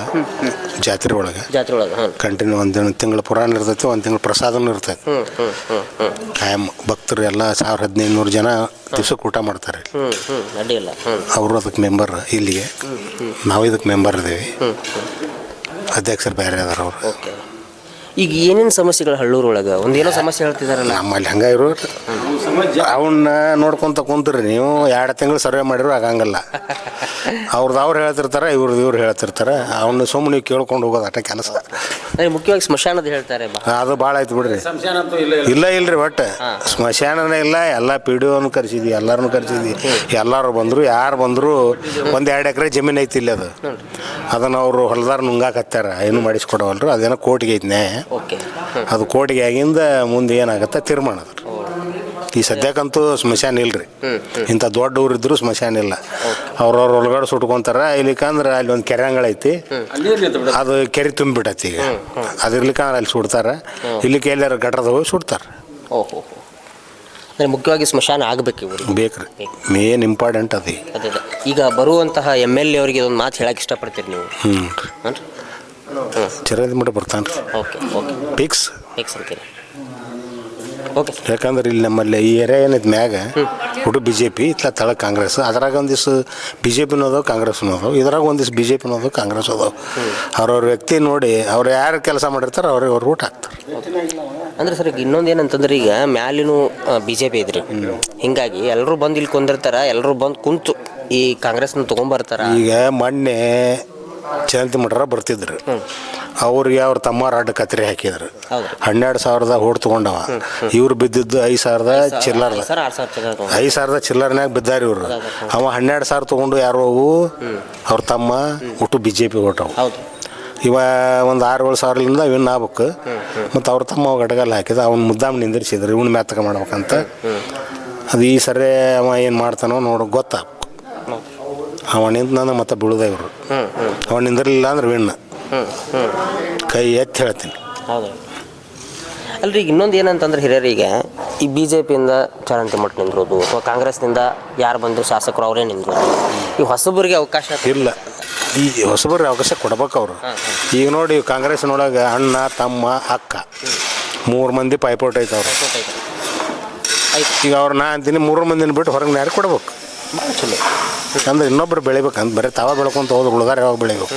ಜಾತ್ರೆ ಒಳಗೆ. ಜಾತ್ರೆ ಒಳಗೆ ಹಾಂ ಕಂಟಿನ್ಯೂ ಒಂದು ತಿಂಗಳ ಪುರಾಣ ಇರ್ತೈತಿ ಒಂದು ತಿಂಗಳ ಪ್ರಸಾದನೂ ಇರ್ತೈತಿ. ಹ್ಞೂ ಹ್ಞೂ ಹ್ಞೂ ಹ್ಞೂ ಕಾಯಂ ಭಕ್ತರು ಎಲ್ಲ ಸಾವಿರ ಹದಿನೈದು ನೂರು ಜನ ದಿವ್ಸಕ್ಕೆ ಊಟ ಮಾಡ್ತಾರೆ ಹ್ಞೂ ಹ್ಞೂ ಅಡ್ಡಿಲ್ಲ ಹ್ಞೂ ಅವರು ಅದಕ್ಕೆ ಮೆಂಬರ್ ಇಲ್ಲಿಗೆ. ನಾವು ಇದಕ್ಕೆ ಮೆಂಬರ್ ಇದ್ದೀವಿ. ಅಧ್ಯಕ್ಷರು ಬೇರೆ ಅದಾರ ಅವರು. ಓಕೆ. ಈಗ ಏನೇನು ಸಮಸ್ಯೆಗಳು ಹಳ್ಳೂರೊಳಗೆ? ಒಂದೇನೋ ಸಮಸ್ಯೆ ಹೇಳ್ತಿದಾರಲ್ಲ. ನಮ್ಮಲ್ಲಿ ಹಂಗ ಇರೋ ಅವನ್ನ ನೋಡ್ಕೊಂತ ಕುಂತ್ರಿ ನೀವು ಎರಡು ತಿಂಗಳು ಸರ್ವೆ ಮಾಡಿರೋ ಆಗಂಗಿಲ್ಲ. ಅವ್ರದ್ದು ಅವ್ರು ಹೇಳ್ತಿರ್ತಾರೆ ಇವ್ರದ್ದು ಇವ್ರು ಹೇಳ್ತಿರ್ತಾರೆ. ಅವನ್ನ ಸುಮ್ಮನೆ ನೀವು ಕೇಳ್ಕೊಂಡು ಹೋಗೋದು ಅಟ ಕೆಲಸ. ಅದೇ ಮುಖ್ಯವಾಗಿ ಸ್ಮಶಾನದ ಹೇಳ್ತಾರೆ ಬಾ. ಅದು ಭಾಳ ಆಯ್ತು ಬಿಡ್ರಿ. ಇಲ್ಲ ಇಲ್ರಿ. ಒಟ್ಟು. ಸ್ಮಶಾನನೇ ಇಲ್ಲ ಎಲ್ಲ ಪಿ ಡಿ ಒನ್ ಕರ್ಸಿದ್ವಿ ಎಲ್ಲರನ್ನು ಕರ್ಸಿದ್ವಿ. ಎಲ್ಲರೂ ಬಂದರು ಯಾರು ಬಂದರು ಒಂದು ಎರಡು ಎಕರೆ ಜಮೀನು ಐತಿ ಇಲ್ಲ ಅದು. ಅದನ್ನು ಅವರು ಹೊಲದಾರ ನುಂಗಾಕತ್ತಾರ ಏನು ಮಾಡಿಸ್ಕೊಡವಲ್ರು ಅದೇನೋ ಕೋರ್ಟ್ಗೆ ಐತಿ ನ್ಯಾಯ ಓಕೆ. ಅದು ಕೋಟಿಗೆ ಆಗಿಂದ ಮುಂದೆ ಏನಾಗುತ್ತೆ ತೀರ್ಮಾನ ಅದು. ಈ ಸದ್ಯಕ್ಕಂತೂ ಸ್ಮಶಾನ ಇಲ್ರಿ. ಇಂಥ ದೊಡ್ಡ ಊರಿದ್ರು ಸ್ಮಶಾನ ಇಲ್ಲ. ಅವ್ರವ್ರ ಒಳಗಡೆ ಸುಟ್ಕೊಂತಾರ ಇಲ್ಲಿಕಂದ್ರೆ ಅಲ್ಲಿ ಒಂದು ಕೆರೆಂಗಳೈತಿ ಅದು ಕೆರೆ ತುಂಬಿಬಿಟ್ಟೈತಿ ಈಗ. ಅದಿರ್ಲಿಕ್ಕಂದ್ರೆ ಅಲ್ಲಿ ಸುಡ್ತಾರ. ಇಲ್ಲಿ ಎಲ್ಲಾರ ಗಟ್ರದ ಹೋಗಿ ಸುಡ್ತಾರ. ಓಹೋ ಅಂದರೆ ಮುಖ್ಯವಾಗಿ ಸ್ಮಶಾನ ಆಗಬೇಕು ಇವರು ಬೇಕ್ರಿ. ಮೇನ್ ಇಂಪಾರ್ಟೆಂಟ್ ಅದು ಈಗ. ಅದೇ ಅದೇ. ಈಗ ಬರುವಂತಹ ಎಂ ಎಲ್ ಎ ಅವರಿಗೆ ಒಂದು ಮಾತು ಹೇಳಕ್ಕೆ ಇಷ್ಟಪಡ್ತೀರಿ ನೀವು? ಹ್ಞೂ ಹಾಂ ಚಿರಂದಿ ಮಠ ಬರ್ತಾನೆ ಓಕೆ ಓಕೆ. ಫಿಕ್ಸ್ ಫಿಕ್ಸ್ ಅಂತೀರಿ? ಓಕೆ. ಸರ್ ಯಾಕಂದ್ರೆ ಇಲ್ಲಿ ನಮ್ಮಲ್ಲಿ ಈ ಏರಿಯಾ ಏನೈತೆ ಮ್ಯಾಗ ಹುಡು ಬಿ ಜೆ ಪಿ ಇತ್ಲ ತಳ ಕಾಂಗ್ರೆಸ್. ಅದ್ರಾಗ ಒಂದಿವ್ಸ ಬಿ ಜೆ ಪಿನೂ ಕಾಂಗ್ರೆಸ್ ಅದಾವ. ಇದ್ರಾಗ ಒಂದಿವ್ಸ ಬಿ ಜೆ ಪಿನೋದು ಕಾಂಗ್ರೆಸ್ ಅದಾವ. ಅವ್ರವ್ರ ವ್ಯಕ್ತಿ ನೋಡಿ ಅವ್ರು ಯಾರು ಕೆಲಸ ಮಾಡಿರ್ತಾರೆ ಅವ್ರಿಗೆ ಅವ್ರು ಊಟ ಹಾಕ್ತಾರೆ. ಅಂದ್ರೆ ಸರ್ ಈಗ ಇನ್ನೊಂದು ಏನಂತಂದ್ರೆ ಈಗ ಮ್ಯಾಲಿನೂ ಬಿ ಜೆ ಪಿ ಇದ್ರಿ. ಹಿಂಗಾಗಿ ಎಲ್ಲರೂ ಬಂದು ಇಲ್ಲಿ ಕುಂದಿರ್ತಾರ ಎಲ್ಲರೂ ಬಂದು ಕುಂತು ಈ ಕಾಂಗ್ರೆಸ್ನ ತೊಗೊಂಬರ್ತಾರ. ಈಗ ಮೊನ್ನೆ ಜಯಂತಿ ಮಠರ ಬರ್ತಿದ್ರು. ಅವ್ರಿಗೆ ಅವ್ರ ತಮ್ಮ ರಾಡ್ ಕತ್ರಿ ಹಾಕಿದ್ರು. ಹನ್ನೆರಡು ಸಾವಿರದ ಹೋಡ್ ತಗೊಂಡವ. ಇವ್ರು ಬಿದ್ದಿದ್ದು ಐದು ಸಾವಿರದ ಚಿಲ್ಲರ್. ಐದು ಸಾವಿರದ ಚಿಲ್ಲರ್ನಾಗ ಬಿದ್ದಾರ ಇವ್ರು. ಅವ ಹನ್ನೆರಡು ಸಾವಿರ ತಗೊಂಡು ಯಾರು ಅವು ಅವ್ರ ತಮ್ಮ ಒಟ್ಟು ಬಿ ಜೆ ಪಿ ಹೊಟ್ಟವು ಇವ ಒಂದು ಆರು ಏಳು ಸಾವಿರದಿಂದ ವಿನ್ ಆಗ್ಬೇಕು. ಮತ್ತು ಅವ್ರ ತಮ್ಮ ಗಡಗಲ್ಲ ಹಾಕಿದ ಅವ್ನ ಮುದ್ದಾಮ್ ನಿಂದಿರ್ಸಿದ್ರು ಇವ್ನ ಮ್ಯಾತಕ ಮಾಡ್ಬೇಕಂತ. ಅದು ಈ ಸರಿ ಅವ ಏನು ಮಾಡ್ತಾನೋ ನೋಡು ಗೊತ್ತಾಗ್ಬೇಕು ಅವ ನಿಂತ ನಾನು ಮತ್ತೆ ಬೀಳುದ ಇವರು. ಅವ ನಿಂದಿರಲಿಲ್ಲ ಅಂದ್ರೆ ವಿಣ್ಣ ಕೈ ಎತ್ತಿ ಹೇಳ್ತೀನಿ. ಹೌದು. ಅಲ್ರಿ ಈಗ ಇನ್ನೊಂದು ಏನಂತಂದ್ರೆ ಹಿರಿಯರಿಗೆ ಈ ಬಿ ಜೆ ಪಿಯಿಂದ ಚರಂತಿ ಮಠ ನಿಂದಿರೋದು ಅಥವಾ ಕಾಂಗ್ರೆಸ್ನಿಂದ ಯಾರು ಬಂದರು ಶಾಸಕರು ಅವರೇ ನಿಂದಿರೋದು. ಈ ಹೊಸಬರಿಗೆ ಅವಕಾಶ ಇಲ್ಲ. ಈ ಹೊಸಬರಿಗೆ ಅವಕಾಶ ಕೊಡ್ಬೇಕು ಅವರು. ಈಗ ನೋಡಿ ಕಾಂಗ್ರೆಸ್ನೊಳಗೆ ಅಣ್ಣ ತಮ್ಮ ಅಕ್ಕ ಮೂರು ಮಂದಿ ಪೈಪೋಟ್ ಐತೆ ಅವರು. ಈಗ ಅವ್ರು ನಾ ಅಂತೀನಿ ಮೂರು ಮಂದಿನ ಬಿಟ್ಟು ಹೊರಗೆ ಯಾರು ಕೊಡ್ಬೇಕು. ಭಾಳ ಚಲೋ. ಯಾಕಂದ್ರೆ ಇನ್ನೊಬ್ರು ಬೆಳಿಬೇಕಂತ ಬರೀ ತಾವ ಬೆಳ್ಕೊಂತ ಹೋದ್ರೆ ಉಳ್ಗಾರ ಯಾವಾಗ ಬೆಳಿಬೇಕು?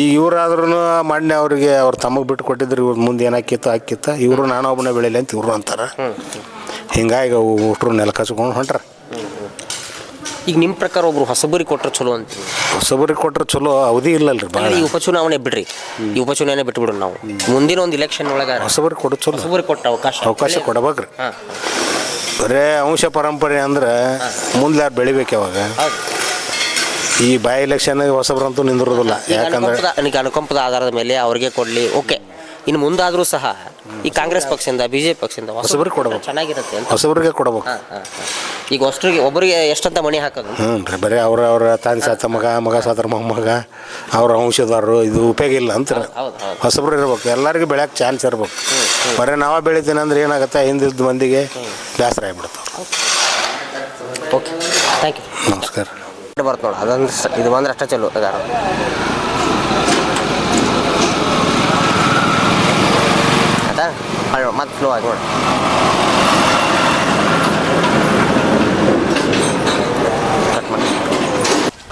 ಈಗ ಇವರಾದ್ರೂ ಮೊನ್ನೆ ಅವರಿಗೆ ಅವ್ರ ತಮಗೆ ಬಿಟ್ಟು ಕೊಟ್ಟಿದ್ರು ಇವ್ರ ಮುಂದೆ ಏನಾಕಿತ್ತು ಹಾಕಿತ್ತ ಇವರು ನಾನು ಒಬ್ಬನೇ ಬೆಳಿಲಿ ಅಂತ ಇವರು ಅಂತಾರೆ. ಹಿಂಗಾಗಿ ಅವು ಉಟ್ರು ನೆಲ ಕಚ್ಕೊಂಡು ಹೊಂಟ್ರ. ಈಗ ನಿಮ್ಮ ಪ್ರಕಾರ ಒಬ್ರು ಹೊಸಬರಿ ಕೊಟ್ಟರೆ ಚಲೋ ಅಂತ ಹೊಸಬರಿ ಕೊಟ್ರೆ ಚಲೋ ಅವಧಿ ಇಲ್ಲಲ್ರಿ ಭಾಳ ಈ ಉಪಚುನಾವಣೆ ಬಿಡ್ರಿ. ಈ ಉಪಚುನಾವಣೆ ಬಿಟ್ಬಿಡು ನಾವು. ಮುಂದಿನ ಒಂದು ಇಲೆಕ್ಷನ್ ಒಳಗೆ ಹೊಸಬರಿ ಕೊಡೋದು ಚಲೋ. ಹೊಸಬರಿ ಕೊಟ್ಟ ಅವಕಾಶ. ಅವಕಾಶ ಕೊಡಬೇಕ್ರಿ. ಹಾಂ. ಬರೇ ಅಂಶ ಪರಂಪರೆ ಅಂದ್ರೆ ಮುಂದೆ ಯಾರು ಬೆಳಿಬೇಕು ಯಾವಾಗ? ಈ ಬೈ ಎಲೆಕ್ಷನ್ ಹೊಸಬ್ರಂತೂ ನಿಂದಿರೋದಿಲ್ಲ. ಯಾಕಂದ್ರೆ ಅನುಕಂಪದ ಆಧಾರದ ಮೇಲೆ ಅವ್ರಿಗೆ ಕೊಡ್ಲಿ ಓಕೆ. ಇನ್ನು ಮುಂದಾದರೂ ಸಹ ಈ ಕಾಂಗ್ರೆಸ್ ಪಕ್ಷದಿಂದ ಬಿಜೆಪಿ ಪಕ್ಷದಿಂದ ಹೊಸಬ್ರಿಗೆ ಕೊಡಬೇಕು. ಚೆನ್ನಾಗಿರುತ್ತೆ ಅಂತ. ಹೊಸಬ್ರಿಗೆ ಕೊಡ್ಬೇಕು. ಹಾಂ ಹಾಂ ಈಗ ಅಷ್ಟ್ರಿಗೆ ಒಬ್ಬರಿಗೆ ಎಷ್ಟಂತ ಮಣಿ ಹಾಕೋದು? ಹ್ಞೂ ರೀ ಬರೀ ಅವ್ರ ಅವ್ರ ತಾಯಿ ಸಾತ ಮಗ ಮಗ ಸಾತರ ಮೊಮ್ಮಗ ಅವ್ರ ವಂಶದವರು ಇದು ಉಪಯೋಗ ಇಲ್ಲ ಅಂತ ಹೌದು, ಹೌದು. ಹೊಸಬ್ರು ಇರ್ಬೇಕು. ಎಲ್ಲರಿಗೂ ಬೆಳೆಯೋಕೆ ಚಾನ್ಸ್ ಇರ್ಬೇಕು. ಬರೀ ನಾವೇ ಬೆಳಿತೀನಿ ಅಂದ್ರೆ ಏನಾಗುತ್ತೆ? ಹಿಂದಿದ್ದ ಮಂದಿಗೆ ಬೇಸರ ಆಗ್ಬಿಡುತ್ತೆ ಓಕೆ ಥ್ಯಾಂಕ್ ಯು ನಮಸ್ಕಾರ. ಬರ್ತ ನೋಡಿ. ಅದೊಂದು ಸ- ಇದು ಬಂದ್ರೆ ಅಷ್ಟೇ ಚಲೋ ಅದಾರ ಆಯ್ತಾ ಹಣ್ಣು ಮತ್ತೆ ಸ್ಲೋ ಆಗಿ ನೋಡಿ ಕಟ್ ಮಾಡಿ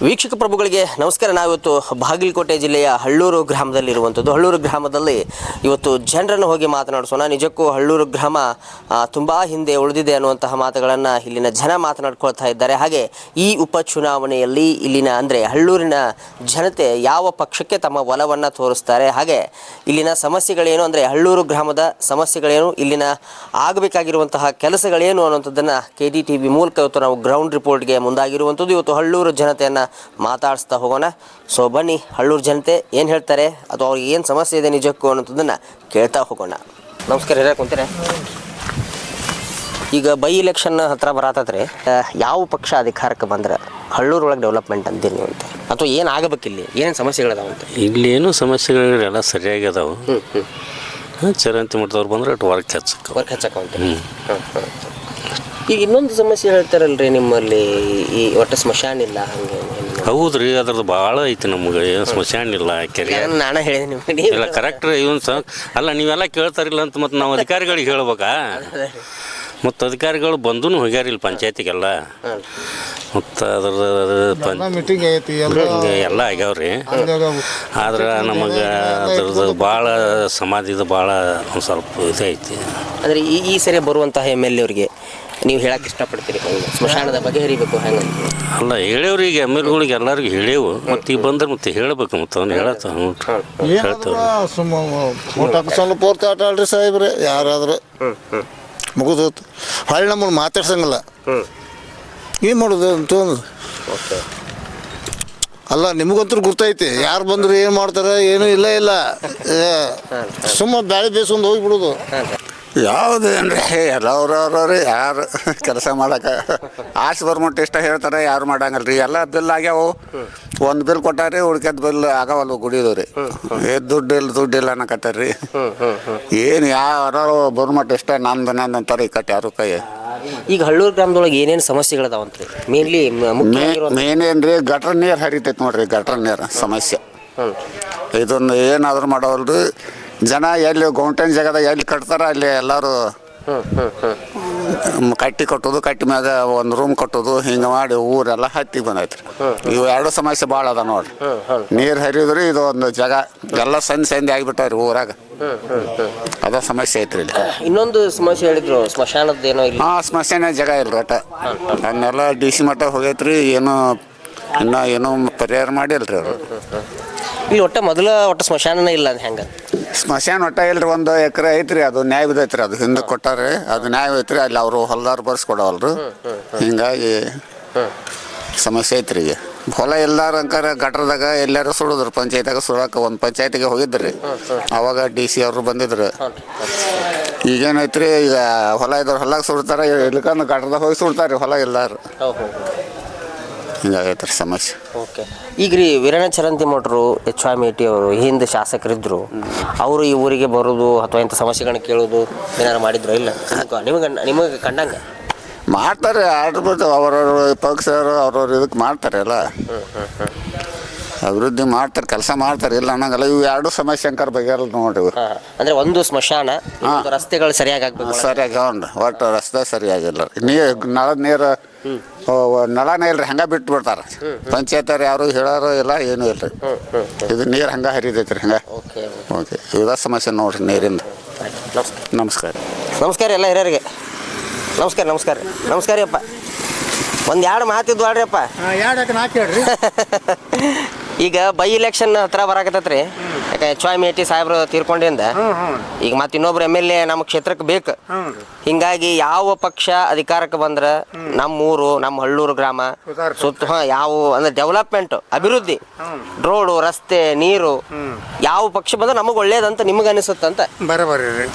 ವೀಕ್ಷಕ ಪ್ರಭುಗಳಿಗೆ ನಮಸ್ಕಾರ. ನಾವಿವತ್ತು ಬಾಗಲಕೋಟೆ ಜಿಲ್ಲೆಯ ಹಳ್ಳೂರು ಗ್ರಾಮದಲ್ಲಿರುವಂಥದ್ದು. ಹಳ್ಳೂರು ಗ್ರಾಮದಲ್ಲಿ ಇವತ್ತು ಜನರನ್ನು ಹೋಗಿ ಮಾತನಾಡಿಸೋಣ. ನಿಜಕ್ಕೂ ಹಳ್ಳೂರು ಗ್ರಾಮ ತುಂಬ ಹಿಂದೆ ಉಳಿದಿದೆ ಅನ್ನುವಂತಹ ಮಾತುಗಳನ್ನು ಇಲ್ಲಿನ ಜನ ಮಾತನಾಡ್ಕೊಳ್ತಾ ಇದ್ದಾರೆ. ಹಾಗೆ ಈ ಉಪಚುನಾವಣೆಯಲ್ಲಿ ಇಲ್ಲಿನ, ಅಂದರೆ ಹಳ್ಳೂರಿನ ಜನತೆ ಯಾವ ಪಕ್ಷಕ್ಕೆ ತಮ್ಮ ಒಲವನ್ನು ತೋರಿಸ್ತಾರೆ? ಹಾಗೆ ಇಲ್ಲಿನ ಸಮಸ್ಯೆಗಳೇನು, ಅಂದರೆ ಹಳ್ಳೂರು ಗ್ರಾಮದ ಸಮಸ್ಯೆಗಳೇನು, ಇಲ್ಲಿನ ಆಗಬೇಕಾಗಿರುವಂತಹ ಕೆಲಸಗಳೇನು ಅನ್ನುವಂಥದ್ದನ್ನು ಕೆ ಡಿ ಟಿ ವಿ ಮೂಲಕ ಇವತ್ತು ನಾವು ಗ್ರೌಂಡ್ ರಿಪೋರ್ಟ್ಗೆ ಮುಂದಾಗಿರುವಂಥದ್ದು. ಇವತ್ತು ಹಳ್ಳೂರು ಜನತೆಯನ್ನು ಮಾತಾಡಿಸ್ತಾ ಹೋಗೋಣ. ಸೊ ಬನ್ನಿ ಹಳ್ಳೂರು ಜನತೆ ಏನು ಹೇಳ್ತಾರೆ? ಅಥವಾ ಅವ್ರಿಗೆ ಏನು ಸಮಸ್ಯೆ ಇದೆ ನಿಜಕ್ಕೂ ಅನ್ನೋಂಥದ್ದನ್ನು ಕೇಳ್ತಾ ಹೋಗೋಣ. ನಮಸ್ಕಾರ ಹೇಳಕ್ಕೆ ಕುಂತೀರ. ಈಗ ಬೈ ಇಲೆಕ್ಷನ್ ಹತ್ರ ಬರತ್ತತ್ರಿ ಯಾವ ಪಕ್ಷ ಅಧಿಕಾರಕ್ಕೆ ಬಂದ್ರೆ ಹಳ್ಳೂರು ಒಳಗೆ ಡೆವಲಪ್ಮೆಂಟ್ ಅಂತೀರಿ ನೀವು ಅಂತ? ಅಥವಾ ಏನು ಆಗಬೇಕಿಲ್ಲಿ ಏನು ಸಮಸ್ಯೆಗಳದಾವ ಅಂತ? ಇಲ್ಲಿ ಏನು ಸಮಸ್ಯೆಗಳು ಎಲ್ಲ ಸರಿಯಾಗಿ ಅದಾವು. ಚರಂತಿ ಮಠದವ್ರು ಬಂದ್ರೆ ಅಟ್ ವರ್ಕ್ ಹೆಚ್ಚಕ್ಕೆ ವರ್ಕ್ ಹಚ್ಚಕ್ಕೆ ಈಗ ಇನ್ನೊಂದು ಸಮಸ್ಯೆ ಹೇಳ್ತಾರಲ್ರಿ ನಿಮ್ಮಲ್ಲಿ ಈ ಒಟ್ಟು ಸ್ಮಶಾನ ಇಲ್ಲ ಹಂಗೆ. ಹೌದ್ರಿ ಅದ್ರದ್ದು ಭಾಳ ಐತಿ ನಮ್ಗೆ ಏನು ಸ್ಮಶಾನ ಇಲ್ಲ ಕೆರೆ. ನಾನು ಹೇಳಿದೆ ನಿಮಗೆ. ಇಲ್ಲ ಕರೆಕ್ಟ್ ಇವನ್ ಸ ಅಲ್ಲ ನೀವೆಲ್ಲ ಕೇಳ್ತಾರಿಲ್ಲ ಅಂತ ಮತ್ತು ನಾವು ಅಧಿಕಾರಿಗಳಿಗೆ ಹೇಳ್ಬೇಕಾ? ಮತ್ತು ಅಧಿಕಾರಿಗಳು ಬಂದೂ ಹೋಗ್ಯಾರ ಇಲ್ಲಿ ಪಂಚಾಯತಿಗೆಲ್ಲ. ಮತ್ತು ಅದ್ರದ್ದು ಮೀಟಿಂಗ್ ಐತಿ ಎಲ್ಲ ಎಲ್ಲ ಆಗ್ಯಾವ್ರಿ. ಆದ್ರೆ ನಮಗೆ ಅದ್ರದ್ದು ಭಾಳ ಸಮಾಧಿದು ಭಾಳ ಒಂದು ಸ್ವಲ್ಪ ಇದೈತಿ ಐತಿ. ಅಂದರೆ ಈ ಈ ಸರಿ ಬರುವಂತಹ ಎಂ ಎಲ್ ಎವ್ರಿಗೆ ನೀವು ಹೇಳಕ್ಕೆ ಇಷ್ಟಪಡ್ತೀರಿ? ಹೆಂಗೆ ಸ್ಮಶಾನದ ಬಗ್ಗೆ ಹರಿಬೇಕು ಹೆಂಗೆ ಅಲ್ಲ ಹೇಳೇವ್ರಿ ಈಗ ಎಂ ಎಲ್ ಗಳಿಗೆ ಎಲ್ಲರಿಗೂ ಹೇಳೇವು ಮತ್ತೆ ಈಗ ಬಂದ್ರೆ ಮತ್ತೆ ಹೇಳ್ಬೇಕು ಮತ್ತೆ ಅವ್ನು ಹೇಳತ್ತ ಹೇಳ್ತೇವೆ ಸುಮ್ಮ ಸ್ವಲ್ಪ ಪೂರ್ತಿ ಆಟ ಆಡ್ರಿ ಸಾಹೇಬ್ರೆ ಯಾರಾದ್ರು. ಮುಗಿದೋತು ಹೊಳ್ಳಿ ನಮ್ಮನ್ನು ಮಾತಾಡ್ಸಂಗಿಲ್ಲ. ಏನು ಮಾಡೋದು ಅಂತ ಅಲ್ಲ ನಿಮಗಂತೂ ಗೊತ್ತೈತಿ ಯಾರು ಬಂದ್ರು ಏನು ಮಾಡ್ತಾರೆ ಏನೂ ಇಲ್ಲ ಇಲ್ಲ. ಸುಮ್ಮ ಬ್ಯಾಳಿ ಬೇಸ್ಕೊಂಡು ಹೋಗ್ಬಿಡೋದು. ಯಾವುದು ಅಂದ್ರೆ ಎಲ್ಲವ್ರವ್ರವ್ರಿ ಯಾರು ಕೆಲಸ ಮಾಡಕ್ಕೆ ಆಸೆ ಬರ್ಮಟ್ಟು ಇಷ್ಟ ಹೇಳ್ತಾರೆ ಯಾರು ಮಾಡಂಗಲ್ಲ ರೀ ಎಲ್ಲ ಬಿಲ್ ಆಗ್ಯಾವು. ಒಂದು ಬಿಲ್ ಕೊಟ್ಟಾರಿ ಉಳ್ಕೆದ್ ಬಿಲ್ ಆಗವಲ್ಲ ಗುಡಿದವ್ರಿ. ಏ ದುಡ್ಡು ಇಲ್ಲ ದುಡ್ಡು ಇಲ್ಲ ಅನ್ನಕತ್ತಾರ್ರಿ ಏನು ಯಾರು ಬರ್ಮಟ್ಟು ಇಷ್ಟ ನಂದು ನಂದು ಅಂತಾರೆ ಈ ಕಟ್ ಯಾರು ಕೈ ಈಗ ಹಳ್ಳೂರು ಗ್ರಾಮದೊಳಗೆ ಏನೇನು ಸಮಸ್ಯೆಗಳದಾವಂತ ಮೇನ್ಲಿ ಮುಖ್ಯವಾಗಿರೋ ಮೇನ್ ರೀ ಗಟ್ರ ನೀರು ಹರಿತೈತೆ ನೋಡ್ರಿ ಗಟ್ರ ನೀರು ಸಮಸ್ಯೆ. ಇದೊಂದು ಏನಾದರೂ ಮಾಡೋವಲ್ರಿ ಜನ ಎಲ್ಲಿ ಗೌಂಟನ್ ಜಾಗದಾಗ ಎಲ್ಲಿ ಕಟ್ತಾರ ಅಲ್ಲಿ ಎಲ್ಲರೂ ಮ್, ಕಟ್ಟಿ ಕಟ್ಟೋದು ಕಟ್ಟಿ ಮ್ಯಾಗ ಒಂದು ರೂಮ್ ಕಟ್ಟೋದು ಹಿಂಗೆ ಮಾಡಿ ಊರೆಲ್ಲ ಹತ್ತಿ ಬಂದೈತ್ರಿ. ಇವು ಎರಡು ಸಮಸ್ಯೆ ಭಾಳ ಅದ ನೋಡ್ರಿ. ನೀರು ಹರಿದ್ರಿ ಇದು ಒಂದು ಜಾಗ. ಎಲ್ಲ ಸಂಧಿ ಸಂದಿ ಆಗಿಬಿಟ್ಟಾವ್ರಿ ಊರಾಗ. ಅದ ಸಮಸ್ಯೆ ಐತ್ರಿ ಇಲ್ಲಿ. ಇನ್ನೊಂದು ಸಮಸ್ಯೆ ಹೇಳಿದ್ರು ಸ್ಮಶಾನದ ಏನೋ ಇಲ್ಲ. ಹಾಂ ಸ್ಮಶಾನ ಜಾಗ ಇಲ್ರಿ ಒಟ್ಟ ಅದನ್ನೆಲ್ಲ ಡಿ ಸಿ ಮಟ್ಟ ಹೋಗೈತ್ರಿ ಏನೋ ಇನ್ನೂ ಏನೋ ಪರಿಹಾರ ಮಾಡಿಲ್ರಿ ಅವರು. ಇಲ್ಲಿ ಒಟ್ಟ ಮೊದಲ ಒಟ್ಟ ಸ್ಮಶಾನನೇ ಇಲ್ಲ ಅದು ಹೆಂಗೆ? ಸ್ಮಶಾನ ಒಟ್ಟ ಇಲ್ರಿ ಒಂದು ಎಕರೆ ಐತ್ರಿ ಅದು ನ್ಯಾಯ ಬಿದ್ದೈತ್ರಿ ಅದು ಹಿಂದೆ ಕೊಟ್ಟಾರೆ ಅದು ನ್ಯಾಯ ಐತ್ರಿ ಅಲ್ಲಿ ಅವರು ಹೊಲ್ದಾರ ಬರ್ಸ್ಕೊಡವಲ್ರು. ಹಿಂಗಾಗಿ ಸಮಸ್ಯೆ ಐತ್ರಿ ಈಗ. ಹೊಲ ಎಲ್ಲಾರ ಅಂಕಾರ ಗಟ್ರದಾಗ ಎಲ್ಲಾರು ಸುಡಿದ್ರು ಪಂಚಾಯತಾಗ ಸುಡಾಕ ಒಂದು ಪಂಚಾಯತಿಗೆ ಹೋಗಿದ್ರಿ. ಅವಾಗ ಡಿ ಸಿ ಅವರು ಬಂದಿದ್ರು. ಈಗೇನೈತ್ರಿ ಈಗ ಹೊಲ ಇದ್ರ ಹೊಲಕ್ಕೆ ಸುಡ್ತಾರೆ ಇಲ್ಕಂದ್ರೆ ಗಟ್ರದಾಗ ಹೋಗಿ ಸುಡ್ತಾರೆ ಹೊಲ ಎಲ್ಲಾರು ಹಿಂಗಾಗೈತ್ರಿ ಸಮಸ್ಯೆ. ಓಕೆ. ಈಗ ರೀ ವೀರಣ್ಣ ಚರಂತಿ ಮಠರು ಎಚ್ ವಾಯ್ ಮೇಟಿ ಅವರು ಹಿಂದೆ ಶಾಸಕರಿದ್ದರು ಅವರು ಈ ಊರಿಗೆ ಬರೋದು ಅಥವಾ ಇಂಥ ಸಮಸ್ಯೆಗಳನ್ನ ಕೇಳೋದು ಏನಾರು ಮಾಡಿದ್ರು ಇಲ್ಲ? ನಿಮ್ಗೆ ನಿಮಗೆ ಕಂಡಂಗೆ? ಮಾಡ್ತಾರೆ ಆಡ್ಬಿಟ್ಟು ಅವರವ್ರ ಪಕ್ಷರು ಅವ್ರವ್ರ ಇದಕ್ಕೆ ಮಾಡ್ತಾರೆ ಅಲ್ಲ ಅಭಿವೃದ್ಧಿ ಮಾಡ್ತಾರೆ ಕೆಲಸ ಮಾಡ್ತಾರೆ ಇಲ್ಲ ಅನ್ನಂಗಲ್ಲ. ಇವು ಎರಡು ಸಮಸ್ಯೆ ಅಂಕರ್ ಬಗೆಹರಲ್ಲ ನೋಡ್ರಿ ಅಂದ್ರೆ ಹಾಂ ಅಂದರೆ ಒಂದು ಸ್ಮಶಾನ ಇನ್ನೊಂದು ರಸ್ತೆಗಳು ಸರಿಯಾಗಿ ಆಗ್ಬೇಕು ಸರಿಯಾಗಿ ಒಟ್ಟು ರಸ್ತೆ ಸರಿಯಾಗಿಲ್ಲ. ನೀರು ನಳದ ನೀರು ನಳನೇ ಇಲ್ರಿ ಹಂಗೆ ಬಿಟ್ಟು ಬಿಡ್ತಾರ ಪಂಚಾಯತ್ ಯಾರು ಹೇಳೋರು ಇಲ್ಲ ಏನು ಇಲ್ಲ ಇದು ನೀರು ಹಂಗೆ ಹರಿದೈತ್ರಿ ಹಂಗೆ. Okay okay. ಇದ ಸಮಸ್ಯೆ ನೋಡ್ರಿ ನೀರಿಂದ. ನಮಸ್ಕಾರ. ನಮಸ್ಕಾರ. ನಮಸ್ಕಾರ ಎಲ್ಲ ಹಿರಿಯರಿಗೆ. ನಮಸ್ಕಾರ ನಮಸ್ಕಾರ. ನಮಸ್ಕಾರ ಅಪ್ಪ ಒಂದು ಎರಡು ಮಾತಿದ್ವು ಅಲ್ರಿಪ್ಪ ಎರಡು ನಾಲ್ಕು ಹೇಳ್ರಿ. ಈಗ ಬೈ ಇಲೆಕ್ಷನ್ ಹತ್ರ ಬರಾಕತ್ತೈತ್ರಿ. ಯಾಕೆ ಎಚ್ ವಾಯ್ ಮೇಟಿ ಸಾಹೇಬ್ರು ತೀರ್ಕೊಂಡಿಂದ. ಈಗ ಮತ್ತೆ ಇನ್ನೊಬ್ರು ಎಂ ಎಲ್ ಎ ನಮ್ಮ ಕ್ಷೇತ್ರಕ್ಕೆ ಬೇಕು. ಹಿಂಗಾಗಿ ಯಾವ ಪಕ್ಷ ಅಧಿಕಾರಕ್ಕೆ ಬಂದ್ರೆ ನಮ್ಮ ಊರು ನಮ್ಮ ಹಳ್ಳೂರು ಗ್ರಾಮ ಸುತ್ತ ಯಾವ ಅಂದ್ರೆ ಡೆವಲಪ್ಮೆಂಟ್ ಅಭಿವೃದ್ಧಿ ರೋಡು ರಸ್ತೆ ನೀರು ಯಾವ ಪಕ್ಷ ಬಂದ್ರೆ ನಮಗೆ ಒಳ್ಳೇದಂತ ನಿಮಗೆ ಅನಿಸುತ್ತಂತ. ಬರಬರ್ರಿ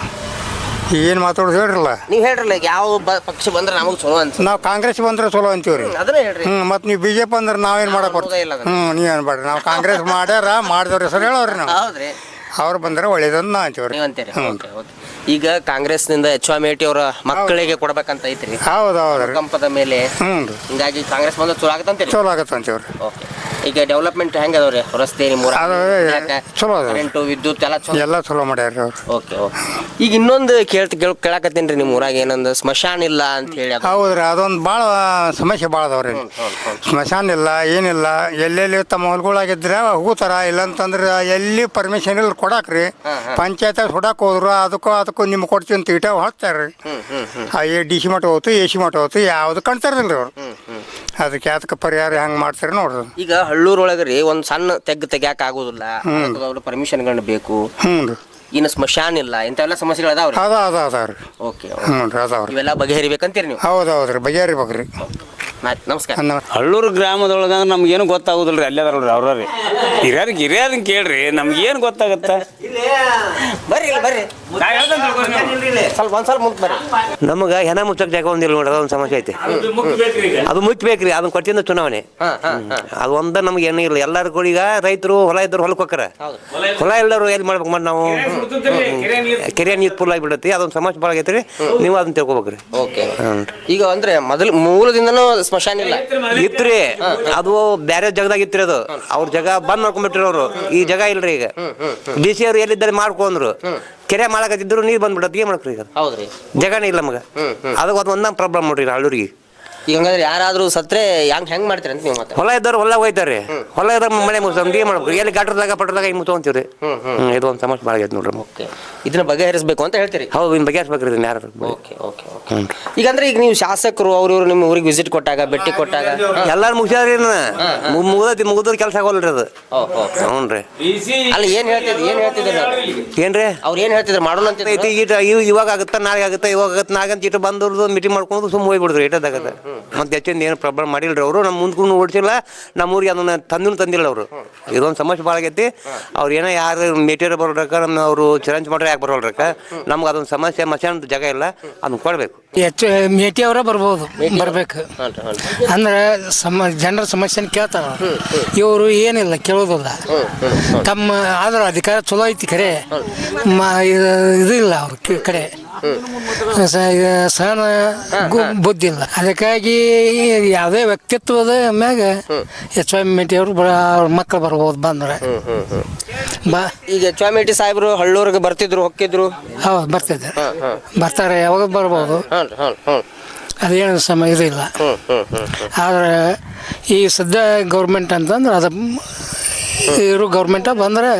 ಏನು ಮಾತಾಡೋದು ಹೇಳ್ರಲ್ಲ? ನೀವು ಹೇಳ್ರಲ್ಲ ಈಗ ಯಾವ ಬ- ಪಕ್ಷ ಬಂದ್ರೆ ನಮಗ್ ಚಲೋ ಅಂತ. ನಾವು ಕಾಂಗ್ರೆಸ್ ಬಂದ್ರೆ ಚಲೋ ಅಂತೀವಿ ರೀ ಅದನ್ನೇ ಹೇಳ್ರಿ. ಹ್ಞೂ ಮತ್ತು ನೀವು ಬಿ ಜೆ ಪಿ ಅಂದ್ರೆ ನಾವೇನು ಮಾಡಕ್ಕೆ ಮಾಡೋದೇ ಇಲ್ಲ ಹ್ಞೂ ನೀವು ಏನ್ಬೇಡ್ರಿ ನಾವು ಕಾಂಗ್ರೆಸ್ ಮಾಡ್ಯಾರ ಮಾಡಿದವ್ರ ಹೆಸರು ಹೇಳೋರಿ ನಾವು. ಹೌದ್ರಿ. ಅವ್ರು ಬಂದ್ರೆ ಒಳ್ಳೇದಂತ ನಾ ಅಂತೀವಿ ನೀವು ಅಂತೀರಿ. Okay okay. ಈಗ ಕಾಂಗ್ರೆಸ್ನಿಂದ ಎಚ್ ಮೇಟಿ ಅವರ ಮಕ್ಕಳಿಗೆ ಕೊಡ್ಬೇಕಂತ ಐತ್ರಿ. ಹೌದು ಹೌದು ರೀ ಕಂಪದ ಮೇಲೆ ಹ್ಞೂ ರೀ. ಹಿಂಗಾಗಿ ಕಾಂಗ್ರೆಸ್ ಬಂದ್ರೆ ಚಲೋ ಆಗತ್ತಂತೀರಿ? ಚಲೋ ಆಗತ್ತೆ ಓಕೆ. ಈಗ ಡೆವಲಪ್ಮೆಂಟ್ ಹೆಂಗ ಅದಾವ್ರಿ ರಸ್ತೆ ನಿಮ್ಮ ಅದು ಚಲೋ ಅದ ಕರೆಂಟು ವಿದ್ಯುತ್ ಎಲ್ಲ ಚಲೋ? ಎಲ್ಲ ಚಲೋ ಮಾಡ್ಯಾರ ಅವ್ರು. Okay okay. ಈಗ ಇನ್ನೊಂದು ಕೇಳ್ತ ಕೇಳ್ ಕೇಳಾಕತ್ತೀನಿ ರೀ ನಿಮ್ಮ ಊರಾಗ ಏನಂದ ಸ್ಮಶಾನ ಇಲ್ಲ ಅಂತ ಹೇಳಿ ಅದು. ಹೌದ್ರಿ ಅದೊಂದು ಭಾಳ ಸಮಸ್ಯೆ ಭಾಳ ಅದಾವ್ರಿ ಸ್ಮಶಾನ ಇಲ್ಲ ಏನಿಲ್ಲ ಎಲ್ಲೆಲ್ಲಿ ತಮ್ಮ ಹೊಲ್ಗಳಾಗಿದ್ರೆ ಹೋಗ್ತಾರ ಇಲ್ಲಂತಂದ್ರೆ ಎಲ್ಲಿ ಪರ್ಮಿಷನ್ ಇಲ್ಲ ಕೊಡಾಕ್ರಿ ಪಂಚಾಯತ್ ಹೊಡಕ್ ಹೋದ್ರು ಅದಕ್ಕೂ ಅದಕ್ಕೂ ನಿಮ್ಗೆ ಕೊಡ್ತೀವಿ ಅಂತ ಇಟ ಹಾಕ್ತಾರ್ರಿ. ಆ ಎ ಡಿ ಸಿ ಮಠ ಹೋತು ಎ ಸಿ ಮಠ ಹೋತು ಯಾವುದು ಕಾಣ್ತಾರಲ್ರಿ ಅವ್ರು. ಅದಕ್ಕೆ ಅದಕ್ಕೆ ಪರಿಹಾರ ಹೆಂಗೆ ಮಾಡ್ತಾರೆ ನೋಡ್ರಿ. ಈಗ ಹಳ್ಳೂರೊಳಗೆ ರೀ ಒಂದು ಸಣ್ಣ ತೆಗ್ ತೆಗ್ಯಾಕ ಆಗೋದಿಲ್ಲ. ಪರ್ಮಿಷನ್ಗಳನ್ನ ಬೇಕು. ಹ್ಞೂ ರೀ. ಇನ್ನು ಸ್ಮಶಾನ ಇಲ್ಲ ಇಂಥವೆಲ್ಲ ಸಮಸ್ಯೆಗಳು ಅದಾವ್ರಿ? ಅದ ಅದ ಅದಾವ್ರಿ. ಓಕೆ ಹ್ಞೂ ರೀ ಅದಾವ್ರಿ. ಇವೆಲ್ಲ ಬಗೆಹರಿಬೇಕಂತೀರಿ ನೀವು? ಹೌದು ಹೌದ್ರಿ ಬಗೆಹರಿಬೇಕ್ರಿ. ಆಯ್ತು ನಮಸ್ಕಾರ. ಹಳ್ಳೂರು ಗ್ರಾಮದೊಳಗೆ ಅಂದ್ರೆ ನಮ್ಗೇನು ಗೊತ್ತಾಗೋದಿಲ್ಲ ರೀ ಅಲ್ಲೇ ಅದಾರಲ್ರಿ ಅವ್ರವ್ರಿ. ಹಿರಿಯರಿಗೆ ಹಿರಿಯರನ್ನ ಕೇಳ್ರಿ ನಮ್ಗೇನು ಗೊತ್ತಾಗತ್ತೆ? ಬರ್ರಿ ಇಲ್ಲಿ ಬರ್ರಿ. ಸ್ವಲ್ಪ ಒಂದ್ಸಲ ಸ್ವಲ್ಪ ಮುಂದೆ ಬರ್ರಿ. ನಮಗೆ ಹೆಣ ಮುಚ್ಚಕ್ಕೆ ಜಾಗ ಒಂದಿಲ್ಲ ನೋಡ್ರಿ ಅದೊಂದು ಸಮಸ್ಯೆ ಐತಿ. ಅದು ಮುಚ್ಚಬೇಕ್ರಿ ಅದನ್ನ ಕೊಟ್ಟಿಂದ ಚುನಾವಣೆ. ಅದು ಒಂದ ನಮ್ಗೆ ಏನೂ ಇಲ್ಲ ಎಲ್ಲರೂ ಕೂಡ ಈಗ ರೈತರು ಹೊಲ ಇದ್ರು ಹೊಲಕ್ಕೆ ಹೋಗ್ತಾರ ಹೊಲ ಇಲ್ಲರು ಎಲ್ಲಿ ಮಾಡ್ಬೇಕು ಮಾಡಿ ನಾವು? ಕೆರೆ ನೀರು ಫುಲ್ ಆಗಿಬಿಡತ್ತಿ ಅದೊಂದು ಸಮಸ್ಯೆ ಭಾಳ ಆಗೈತೆ ರೀ ನೀವು ಅದನ್ನ ತಿಳ್ಕೊಬೇಕ್ರಿ. ಓಕೆ. ಈಗ ಅಂದ್ರೆ ಮೊದಲು ಮೂಲದಿಂದನೂ ಸ್ಮಶಾನ ಇಲ್ಲ. ಇತ್ರಿ ಅದು ಬೇರೆ ಜಾಗದಾಗ ಇತ್ರಿ ಅದು. ಅವ್ರ ಜಾಗ ಬಂದ್ ಮಾಡ್ಕೊಂಡ್ಬಿಟ್ರಿ ಅವರು. ಈ ಜಾಗ ಇಲ್ರಿ ಈಗ. ಡಿ ಸಿ ಅವ್ರು ಎಲ್ಲಿದ್ದಾರೆ ಮಾಡ್ಕೊಂಡ್ರು. ಕೆರೆ ಮಾಡಕತ್ತಿದ್ರು ನೀರು ಬಂದ್ಬಿಡತ್ತೆ. ಏನ್ ಮಾಡ್ಕ್ರಿ ಈಗ ಹೌದ್ರಿ. ಜಾಗನೇ ಇಲ್ಲ ನಮಗೆ. ಅದಕ್ಕೆ ಅದು ಒಂದ ಪ್ರಾಬ್ಲಮ್ ನೋಡ್ರಿ ಹಳ್ಳೂರಿಗೆ ಈಗ ಹಂಗಾದ್ರೆ ಯಾರಾದ್ರೂ ಸತ್ರೆ ಹೆಂಗ್ ಹೆಂಗ್ ಮಾಡ್ತೀರಿ ಅಂತ ನೀವು ಮತ್ತೆ? ಹೊಲ ಇದ್ದವ್ರು ಹೊಲ ಹೋಯ್ತಾರೆ ಹೊಲ ಇದ್ದಾಗ ಮನೆ ಏನ್ ಮಾಡ್ಬೇಕು? ಎಲ್ಲಿ ಗಾಟ್ರದಾಗ ಪಟ್ರದಾಗ ಹಿಂಗೆ ಮುಚ್ಕೊಂತೀವ್ರಿ ಹ್ಮ್ ಇದು ಒಂದು ಸಮಸ್ಯೆ ಭಾಳ ಆಗೈತೆ ನೋಡ್ರಿ ಓಕೆ. ಇದನ್ನ ಬಗೆಹರಿಸಬೇಕು ಅಂತ ಹೇಳ್ತೀರಿ? ಹೌದು ಇನ್ನು ಬಗೆಹರಿಸ್ಬೇಕ್ರಿ ಇದನ್ನ ಯಾರು ಓಕೆ ಓಕೆ ಓಕೆ. ಈಗ ಅಂದ್ರೆ ಈಗ ನೀವು ಶಾಸಕರು ಅವ್ರು ಇವ್ರು ನಿಮ್ಮ ಊರಿಗೆ ವಿಸಿಟ್ ಕೊಟ್ಟಾಗ ಭೇಟಿ ಕೊಟ್ಟಾಗ ಎಲ್ಲಾರು ಮುಗಿಸ್ಯಾರಿ ಮುಗ್ದೈತಿ ಮುಗಿದ್ರ ಕೆಲಸ ಆಗೋಲ್ರಿ ಅದು. ಹ್ಞೂ ರೀ. ಅಲ್ಲ ಏನ್ ಹೇಳ್ತಿದ್ರು ಏನ್ ಹೇಳ್ತಿದ್ರು ಏನ್ರಿ ಅವ್ರು ಏನ್ ಹೇಳ್ತಿದ್ರು? ಮಾಡೋಣ ಅಂತ ಐತಿ ಈಟ ಇವ್ ಇವಾಗ ಆಗುತ್ತಾ ನಾಳೆ ಆಗುತ್ತೆ ಇವಾಗ ಆಗುತ್ತೆ ನಾಳೆ ಅಂತ ಇಟ್ಟು ಬಂದವ್ರದ್ದು ಮೀಟಿಂಗ್ ಮಾಡ್ಕೊಂಡು ಸುಮ್ಮ ಹೋಗ್ಬಿಡ್ರಿ ಇಟ್ಟದಾಗತ್ತೆ ಮತ್ತೆ ಹೆಚ್ಚಿಂದ ಏನು ಪ್ರಾಬ್ಲಮ್ ಮಾಡಿಲ್ರಿ ಅವರು? ನಮ್ಮ ಮುಂದ್ಕೊಂಡು ಓಡಿಸಿಲ್ಲ. ನಮ್ಮ ಊರಿಗೆ ಅದನ್ನ ತಂದು ತಂದಿಲ್ಲ ಅವರು. ಇದೊಂದು ಸಮಸ್ಯೆ ಭಾಳ ಆಗೈತಿ. ಅವ್ರು ಏನೋ ಯಾರು ಮೆಟೀರಿಯಲ್ ಬರೋಡ್ರಕ್ಕ ನಮ್ಮ ಅವರು ಚಿರಂಜ್ ಮಾಡ್ರೆ ಯಾಕೆ ಬರೋಲ್ರಕ್ಕ ನಮ್ಗೆ ಅದೊಂದು ಸಮಸ್ಯೆ ಮಸಾನ ಜಾಗ ಇಲ್ಲ. ಅದನ್ನು ಕೊಡಬೇಕು. ಹೆಚ್ಚು ಮೇಟಿ ಅವರ ಬರ್ಬೋದು ಬರ್ಬೇಕು. ಅಂದ್ರೆ ಸಮ ಜನರ ಸಮಸ್ಯೆನ ಕೇಳ್ತಾರ. ಇವರು ಏನಿಲ್ಲ ಕೇಳೋದಿಲ್ಲ. ತಮ್ಮ ಆದ್ರೆ ಅಧಿಕಾರ ಚಲೋ ಐತಿ ಕರೆ. ಮ ಇದು ಇದು ಇಲ್ಲ ಅವ್ರ ಕಡೆ. ಸಹನ ಗು- ಬುದ್ಧಿ ಇಲ್ಲ ಅದಕ್ಕಾಗಿ ಯಾವುದೇ ವ್ಯಕ್ತಿತ್ವದ ಮ್ಯಾಗ ಎಚ್ ವೈ ಮೇಟಿ ಅವರು ಅವ್ರ ಮಕ್ಕಳು ಬರ್ಬೋದು ಬಂದ್ರೆ. ಬಾ ಈಗ ಎಚ್ ಎಂ ಟಿ ಸಾಹೇಬರು ಹಳ್ಳೂರಿಗೆ ಬರ್ತಿದ್ರು ಹೊಕ್ಕಿದ್ರು? ಹೌದು ಬರ್ತಿದ್ದೆ ಬರ್ತಾರೆ ಯಾವಾಗ ಬರ್ಬೋದು. ಅದೇನು ಸಮ ಇದಿಲ್ಲ ಆದರೆ ಆದ್ರೆ ಈ ಸದ್ಯ ಗೌರ್ಮೆಂಟ್ ಅಂತಂದ್ರೆ ಅದು ಇವರು ಗೌರ್ಮೆಂಟ ಬಂದರೆ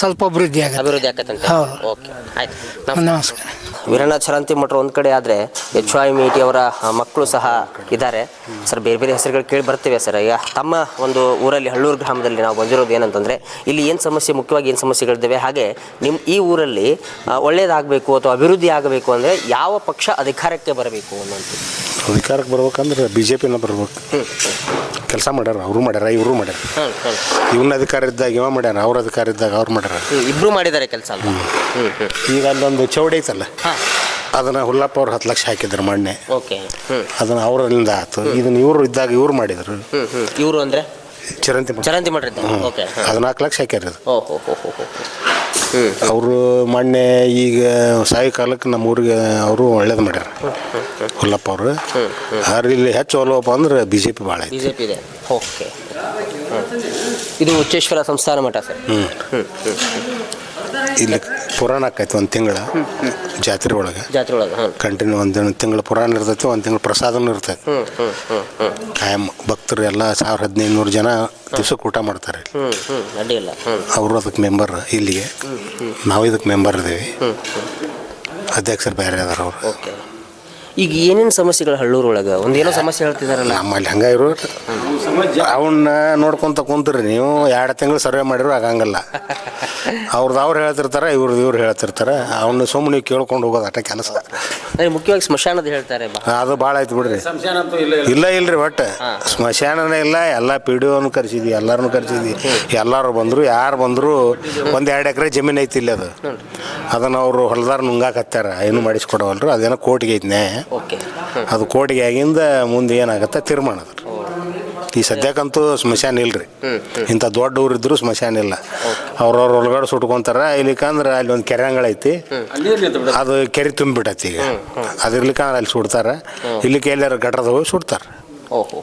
ಸ್ವಲ್ಪ ಅಭಿವೃದ್ಧಿ ಆಗುತ್ತೆ. ಅಭಿವೃದ್ಧಿ ಆಗತ್ತೆ ಹೌದು. ಓಕೆ ಆಯ್ತು. ನಮಸ್ಕಾರ ನಮಸ್ಕಾರ. ವೀರಣ್ಣ ಚರಂತಿ ಮಠರು ಒಂದು ಕಡೆ ಆದರೆ ಎಚ್ ವೈ ಮೇಟಿ ಅವರ ಮಕ್ಕಳು ಸಹ ಇದ್ದಾರೆ. ಸರ್ ಬೇರೆ ಬೇರೆ ಹೆಸರುಗಳು ಕೇಳಿ ಬರ್ತೇವೆ ಸರ್. ಈಗ ತಮ್ಮ ಒಂದು ಊರಲ್ಲಿ ಹಳ್ಳೂರು ಗ್ರಾಮದಲ್ಲಿ ನಾವು ಬಂದಿರೋದು ಏನಂತಂದರೆ ಇಲ್ಲಿ ಏನು ಸಮಸ್ಯೆ ಮುಖ್ಯವಾಗಿ ಏನು ಸಮಸ್ಯೆಗಳಿದ್ದಾವೆ? ಹಾಗೆ ನಿಮ್ಮ ಈ ಊರಲ್ಲಿ ಒಳ್ಳೆಯದಾಗಬೇಕು ಅಥವಾ ಅಭಿವೃದ್ಧಿ ಆಗಬೇಕು ಅಂದರೆ ಯಾವ ಪಕ್ಷ ಅಧಿಕಾರಕ್ಕೆ ಬರಬೇಕು ಅನ್ನೋದು. ಅಧಿಕಾರಕ್ಕೆ ಬರ್ಬೇಕಂದ್ರೆ ಬಿ ಜೆ ಪಿನ ಬರ್ಬೇಕು. ಕೆಲಸ ಮಾಡ್ಯಾರ ಅವರು ಮಾಡ್ಯಾರ ಇವರು ಮಾಡ್ಯಾರ. ಇವನ್ನ ಅಧಿಕಾರ ಇದ್ದಾಗ ಇವ ಮಾಡ್ಯಾರ ಅವ್ರ ಅಧಿಕಾರ ಇದ್ದಾಗ ಅವ್ರು ಮಾಡ್ಯಾರ. ಇಬ್ರು ಮಾಡಿದ್ದಾರೆ ಕೆಲಸ ಈಗ ಅಲ್ಲೊಂದು ಚೌಡಿ ಐತಲ್ಲ ಅದನ್ನ ಹುಲ್ಲಪ್ಪ ಅವ್ರು ಹತ್ತು ಲಕ್ಷ ಹಾಕಿದ್ರು ಮೊನ್ನೆ. ಓಕೆ. ಅದನ್ನ ಅವರಿಂದ ಆಯ್ತು ಇದನ್ನ ಇವರು ಇದ್ದಾಗ ಇವ್ರು ಮಾಡಿದ್ರು. ಇವರು ಅಂದರೆ? ಚಿರಂತಿ ಮಠ. ಚರಂತಿ ಮಾಡಿರ್ತಾರೆ. ಓಕೆ ಹದಿನಾಲ್ಕು ಲಕ್ಷ ಹಾಕ್ಯಾರ ಅದು. ಓ ಹೋ ಹೋ ಹೋ ಹೋ ಹ್ಞೂ ಅವರು ಮೊನ್ನೆ ಈಗ ಸಾಯಂಕಾಲಕ್ಕೆ ನಮ್ಮ ಊರಿಗೆ ಅವರು ಒಳ್ಳೇದು ಮಾಡ್ಯಾರ. ಹುಲ್ಲಪ್ಪ ಅವರು. ಆದ್ರೆ ಇಲ್ಲಿ ಹೆಚ್ಚು ಒಲವಪ್ಪ ಅಂದ್ರೆ ಬಿ ಜೆ ಪಿ ಭಾಳ ಬಿ ಐತಿ. ಜೆ ಪಿ ಇದೆ ಓಕೆ ಇದು ಉಚ್ಚೇಶ್ವರ ಸಂಸ್ಥಾನ ಮಠ ಸರ್. ಹ್ಞೂ ಹ್ಞೂ ಹ್ಞೂ ಇಲ್ಲಿ ಪುರಾಣ ಆಕೈತಿ ಒಂದು ತಿಂಗಳ ಜಾತ್ರೆ ಒಳಗೆ. ಜಾತ್ರೆ ಒಳಗೆ ಹಾಂ ಕಂಟಿನ್ಯೂ ಒಂದು ತಿಂಗಳು ಪುರಾಣ ಇರ್ತೈತಿ ಒಂದು ತಿಂಗಳು ಪ್ರಸಾದನೂ ಇರ್ತೈತಿ. ಹ್ಞೂ ಹ್ಞೂ ಹ್ಞೂ ಹ್ಞೂ ಕಾಯಂ ಭಕ್ತರು ಎಲ್ಲ ಸಾವಿರ ಹದಿನೈದು ನೂರು ಜನ ದಿವ್ಸಕ್ಕೆ ಊಟ ಮಾಡ್ತಾರೆ ಹ್ಞೂ ಹ್ಞೂ ಅಡ್ಡಿ ಇಲ್ಲ ಹ್ಞೂ ಅವರು ಅದಕ್ಕೆ ಮೆಂಬರ್ ಇಲ್ಲಿಗೆ. ನಾವು ಇದಕ್ಕೆ ಮೆಂಬರ್ ಇದ್ದೀವಿ. ಅಧ್ಯಕ್ಷರು ಬೇರೆ ಅದಾರ ಅವರು. ಓಕೆ. ಈಗ ಏನೇನು ಸಮಸ್ಯೆಗಳು ಹಳ್ಳೂರು ಒಳಗೆ? ಒಂದೇನೋ ಸಮಸ್ಯೆ ಹೇಳ್ತಿದಾರಲ್ಲ. ನಮ್ಮಲ್ಲಿ ಹಂಗ ಇರೋ ಅವನ್ನ ನೋಡ್ಕೊಂತ ಕುಂತ್ರಿ ನೀವು ಎರಡು ತಿಂಗಳು ಸರ್ವೆ ಮಾಡಿರೋ ಆಗಂಗಿಲ್ಲ. ಅವ್ರದ್ದು ಅವ್ರು ಹೇಳ್ತಿರ್ತಾರೆ ಇವ್ರದ್ದು ಇವ್ರು ಹೇಳ್ತಿರ್ತಾರೆ. ಅವನ್ನ ಸುಮ್ಮನೆ ನೀವು ಕೇಳ್ಕೊಂಡು ಹೋಗೋದು ಅಟ ಕೆಲಸ. ಮುಖ್ಯವಾಗಿ ಸ್ಮಶಾನದ ಹೇಳ್ತಾರೆ ಬಾ. ಅದು ಭಾಳ ಆಯ್ತು ಬಿಡ್ರಿ. ಇಲ್ಲ ಇಲ್ರಿ ಒಟ್ಟು. ಸ್ಮಶಾನನೇ ಇಲ್ಲ ಎಲ್ಲ ಪಿ ಡಿ ಒನು ಕರ್ಸಿದ್ವಿ ಎಲ್ಲರನ್ನು ಕರ್ಸಿದ್ವಿ. ಎಲ್ಲರೂ ಬಂದರು ಯಾರು ಬಂದರು ಒಂದು ಎರಡು ಎಕರೆ ಜಮೀನು ಐತಿ ಇಲ್ಲಿ ಅದು. ಅದನ್ನು ಅವರು ಹೊಲದಾರ ನುಂಗಾಕತ್ತಾರ ಏನು ಮಾಡಿಸ್ಕೊಡವಲ್ರು ಅದೇನೋ ಕೋಟಿಗೆ ಐತಿ ನ್ಯಾಯ ಓಕೆ ಅದು ಕೋಟಿಗೆ ಆಗಿಂದ ಮುಂದೆ ಏನಾಗುತ್ತೆ ತೀರ್ಮಾನ ಅದು. ಈ ಸದ್ಯಕ್ಕಂತೂ ಸ್ಮಶಾನ ಇಲ್ರಿ. ಇಂಥ ದೊಡ್ಡ ಊರಿದ್ರು ಸ್ಮಶಾನ ಇಲ್ಲ. ಅವ್ರವ್ರ ಒಳಗಡೆ ಸುಟ್ಕೊಂತಾರ ಇಲ್ಲಿಕಂದ್ರೆ ಅಲ್ಲಿ ಒಂದು ಕೆರೆಂಗಳ ಐತಿ. ಅದು ಕೆರೆ ತುಂಬಿಬಿಟ್ಟೈತಿ ಈಗ. ಅದಿರ್ಲಿಕ್ಕಂದ್ರೆ ಅಲ್ಲಿ ಸುಡ್ತಾರ. ಇಲ್ಲಿಕ್ಕೆ ಎಲ್ಲಾರ ಗಟ್ರದ ಹೋಗಿ ಸುಡ್ತಾರೆ. ಓಹೋ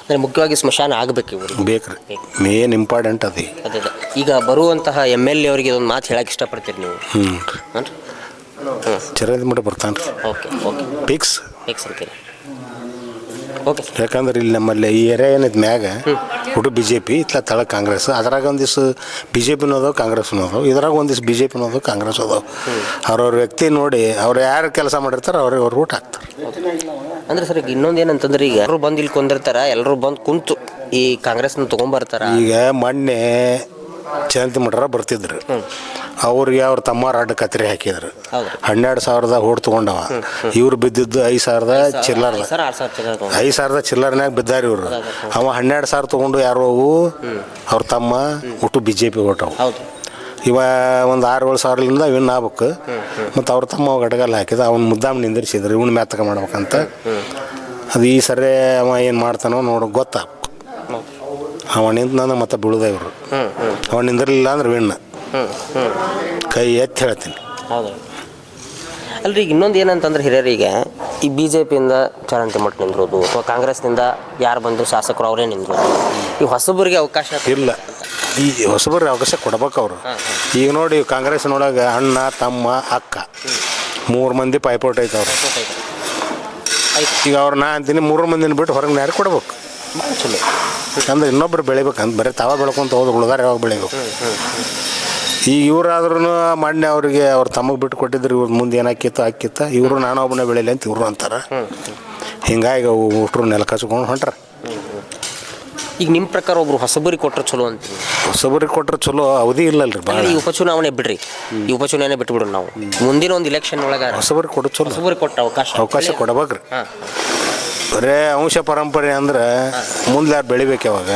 ಅಂದ್ರೆ ಮುಖ್ಯವಾಗಿ ಸ್ಮಶಾನ ಆಗಬೇಕು ಇವರು. ಬೇಕ್ರಿ. ಮೇನ್ ಇಂಪಾರ್ಟೆಂಟ್ ಅದು ಈಗ. ಅದೇ ಅದೇ. ಈಗ ಬರುವಂತಹ ಎಂ ಎಲ್ ಎ ಅವರಿಗೆ ಒಂದು ಮಾತು ಹೇಳಕ್ಕೆ ಇಷ್ಟಪಡ್ತೀರಿ ನೀವು? ಹ್ಞೂ ಹ್ಞೂ ಚರಂದಿ ಮಟ್ಟ ಬರ್ತಾನೆ ರೀ ಓಕೆ ಓಕೆ. ಫಿಕ್ಸ್ ಫಿಕ್ಸ್ ಅಂತೀರಿ. ಓಕೆ. ಯಾಕಂದ್ರೆ ಇಲ್ಲಿ ನಮ್ಮಲ್ಲಿ ಈ ಏರಿಯಾ ಏನೈತೆ ಮ್ಯಾಗ ಒಟ್ಟು ಬಿ ಜೆ ಪಿ ಇತ್ಲ ತಳ ಕಾಂಗ್ರೆಸ್. ಅದ್ರಾಗ ಒಂದಿವ್ಸು ಬಿ ಜೆ ಪಿನೂ ಅದಾವ ಕಾಂಗ್ರೆಸ್ನೂ ಅದಾವ. ಇದ್ರಾಗ ಒಂದಿವ್ಸ ಬಿ ಜೆ ಪಿನೂ ಅದಾವ ಕಾಂಗ್ರೆಸ್ ಅದಾವ. ಅವ್ರವ್ರ ವ್ಯಕ್ತಿ ನೋಡಿ ಅವ್ರು ಯಾರು ಕೆಲಸ ಮಾಡಿರ್ತಾರೆ ಅವ್ರಿಗೆ ಅವ್ರು ಊಟ ಹಾಕ್ತಾರೆ. ಅಂದ್ರೆ ಸರ್ ಈಗ ಇನ್ನೊಂದು ಏನಂತಂದ್ರೆ ಈಗ ಎಲ್ಲರೂ ಬಂದು ಇಲ್ಲಿ ಕುಂದಿರ್ತಾರ ಎಲ್ಲರೂ ಬಂದು ಕುಂತು ಈ ಕಾಂಗ್ರೆಸ್ನ ತೊಗೊಂಬರ್ತಾರ. ಈಗ ಮೊನ್ನೆ ಜಯಂತಿ ಮಠರ ಬರ್ತಿದ್ರು. ಅವ್ರಿಗೆ ಅವ್ರ ತಮ್ಮ ರಾಡ್ ಕತ್ತರಿ ಹಾಕಿದ್ರು. ಹನ್ನೆರಡು ಸಾವಿರದ ಓಟ್ ತೊಗೊಂಡವ. ಇವ್ರು ಬಿದ್ದಿದ್ದು ಐದು ಸಾವಿರದ ಚಿಲ್ಲರ್. ಐದು ಸಾವಿರದ ಚಿಲ್ಲರ್ನಾಗ ಬಿದ್ದಾರ ಇವರು. ಅವ ಹನ್ನೆರಡು ಸಾವಿರ ತಗೊಂಡು ಯಾರು ಅವು ಅವ್ರ ತಮ್ಮ ಒಟ್ಟು ಬಿ ಜೆ ಪಿ ಹೊಟ್ಟವು ಇವ ಒಂದು ಆರು ಏಳು ಸಾವಿರದಿಂದ ವಿನ್ ಆಗ್ಬೇಕು. ಮತ್ತು ಅವ್ರ ತಮ್ಮ ಅವಾಗ ಅಡಗಲ್ಲ ಹಾಕಿದ ಅವ್ನ ಮುದ್ದಾಮ್ ನಿಂದಿರ್ಸಿದ್ರು ಇವ್ನ ಮ್ಯಾತಕ ಮಾಡ್ಬೇಕಂತ. ಅದು ಈ ಸರಿ ಅವ ಏನು ಮಾಡ್ತಾನೋ ನೋಡು ಗೊತ್ತಾಗ್ಬೇಕು ಅವ ನಿಂತ ನಾನು ಮತ್ತೆ ಬೀಳುದ ಇವರು. ಅವ ನಿಂದಿರಲಿಲ್ಲ ಅಂದ್ರೆ ವಿಣ್ಣ. ಕೈ ಎತ್ತಿ ಹೇಳ್ತೀನಿ. ಅಲ್ರಿ ಈಗ ಇನ್ನೊಂದು ಏನಂತಂದ್ರೆ ಹಿರಿಯರಿಗೆ ಈ ಬಿ ಜೆ ಪಿಯಿಂದ ಚರಂತಿ ಮಠ ನಿಂದ್ರೋದು ಅಥವಾ ಕಾಂಗ್ರೆಸ್ನಿಂದ ಯಾರು ಬಂದರು ಶಾಸಕರು ಅವರೇ ನಿಂದ್ರೋದು. ಈ ಹೊಸಬರಿಗೆ ಅವಕಾಶ ಇಲ್ಲ. ಈ ಹೊಸಬರಿಗೆ ಅವಕಾಶ ಕೊಡ್ಬೇಕು ಅವರು. ಈಗ ನೋಡಿ ಕಾಂಗ್ರೆಸ್ ಕಾಂಗ್ರೆಸ್ನೊಳಗೆ ಅಣ್ಣ ತಮ್ಮ ಅಕ್ಕ ಮೂರು ಮಂದಿ ಪೈಪೋಟ್ ಐತೆ ಅವರು. ಈಗ ಅವ್ರು ನಾ ಅಂತೀನಿ ಮೂರು ಮಂದಿನ ಬಿಟ್ಟು ಹೊರಗೆ ಯಾರು ಕೊಡ್ಬೇಕು. ಭಾಳ ಚಲೋ. ಯಾಕಂದ್ರೆ ಇನ್ನೊಬ್ರು ಬೆಳಿಬೇಕಂತ ಬರೀ ತಾವ ಬೆಳ್ಕೊಂತ ಹೋದ್ರೆ ಉಳ್ದಾರ ಯಾವಾಗ ಬೆಳಿಬೇಕು? ಈಗ ಇವರಾದ್ರೂ ಮಣ್ಣೆ ಅವರಿಗೆ ಅವ್ರ ತಮಗೆ ಬಿಟ್ಟು ಕೊಟ್ಟಿದ್ರು ಇವ್ರ ಮುಂದೆ ಏನಾಕಿತ್ತು ಹಾಕಿತ್ತ ಇವರು ನಾನು ಒಬ್ಬನೇ ಬೆಳಿಲಿ ಅಂತ ಇವರು ಅಂತಾರೆ. ಹಿಂಗಾಗಿ ಅವು ನೆಲ ಕಚ್ಕೊಂಡು ಹೊಂಟ್ರ. ಈಗ ನಿಮ್ಮ ಪ್ರಕಾರ ಒಬ್ರು ಹೊಸಬರಿ ಕೊಟ್ಟರೆ ಚಲೋ ಅಂತ? ಹೊಸಬರಿ ಕೊಟ್ರೆ ಚಲೋ ಅವಧಿ ಇಲ್ಲಲ್ರಿ ಭಾಳ ಈ ಉಪಚುನಾವಣೆ ಬಿಡ್ರಿ. ಈ ಉಪಚುನಾವಣೆ ಬಿಟ್ಬಿಡು ನಾವು. ಮುಂದಿನ ಒಂದು ಇಲೆಕ್ಷನ್ ಒಳಗೆ ಹೊಸಬರಿ ಕೊಡೋದು ಚಲೋ. ಹೊಸಬರಿ ಕೊಟ್ಟ ಅವಕಾಶ. ಅವಕಾಶ ಕೊಡಬೇಕ್ರಿ. ಬರೇ ಅಂಶ ಪರಂಪರೆ ಅಂದ್ರೆ ಮುಂದೆ ಯಾರು ಬೆಳಿಬೇಕು ಯಾವಾಗ?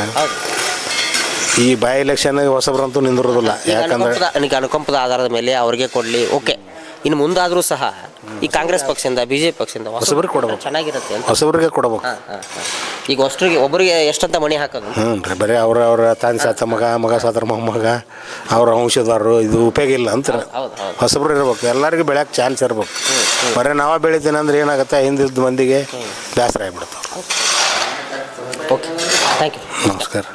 ಈ ಬೈ ಎಲೆಕ್ಷನ್ ಹೊಸಬ್ರಂತೂ ನಿಂದಿರೋದಿಲ್ಲ. ಯಾಕಂದ್ರೆ ಈಗ ಅನುಕಂಪದ ಆಧಾರದ ಮೇಲೆ ಅವ್ರಿಗೆ ಕೊಡಲಿ ಓಕೆ ಇನ್ನು ಮುಂದಾದರೂ ಸಹ ಈ ಕಾಂಗ್ರೆಸ್ ಪಕ್ಷದಿಂದ ಬಿ ಜೆ ಪಿ ಪಕ್ಷದಿಂದ ಹೊಸಬರಿಗೆ ಕೊಡಬೇಕು. ಚೆನ್ನಾಗಿರುತ್ತೆ ಅಂತ. ಹೊಸಬ್ರಿಗೆ ಕೊಡ್ಬೇಕು. ಹಾಂ ಹಾಂ ಹಾಂ. ಈಗ ಅಷ್ಟ್ರಿಗೆ ಒಬ್ಬರಿಗೆ ಎಷ್ಟಂತ ಮಣಿ ಹಾಕೋದು? ಹ್ಞೂ ರೀ ಬರೀ ಅವ್ರ ಅವ್ರ ತಾಯಿ ಸಾತ ಮಗ ಮಗ ಸಾತರ ಮೊಮ್ಮಗ ಅವ್ರ ವಂಶದವರು ಇದು ಉಪಯೋಗ ಇಲ್ಲ ಅಂತ ಹೌದು ಹೌದು ಹೊಸಬ್ರು ಇರ್ಬೇಕು. ಎಲ್ಲರಿಗೂ ಬೆಳೆಯಕ್ಕೆ ಚಾನ್ಸ್ ಇರ್ಬೇಕು. ಬರೀ ನಾವೇ ಬೆಳಿತೀನಿ ಅಂದ್ರೆ ಏನಾಗುತ್ತೆ? ಹಿಂದಿದ್ದ ಮಂದಿಗೆ ಬೇಸರ ಆಗ್ಬಿಡ್ತಾವೆ. ಓಕೆ ಥ್ಯಾಂಕ್ ಯು ನಮಸ್ಕಾರ.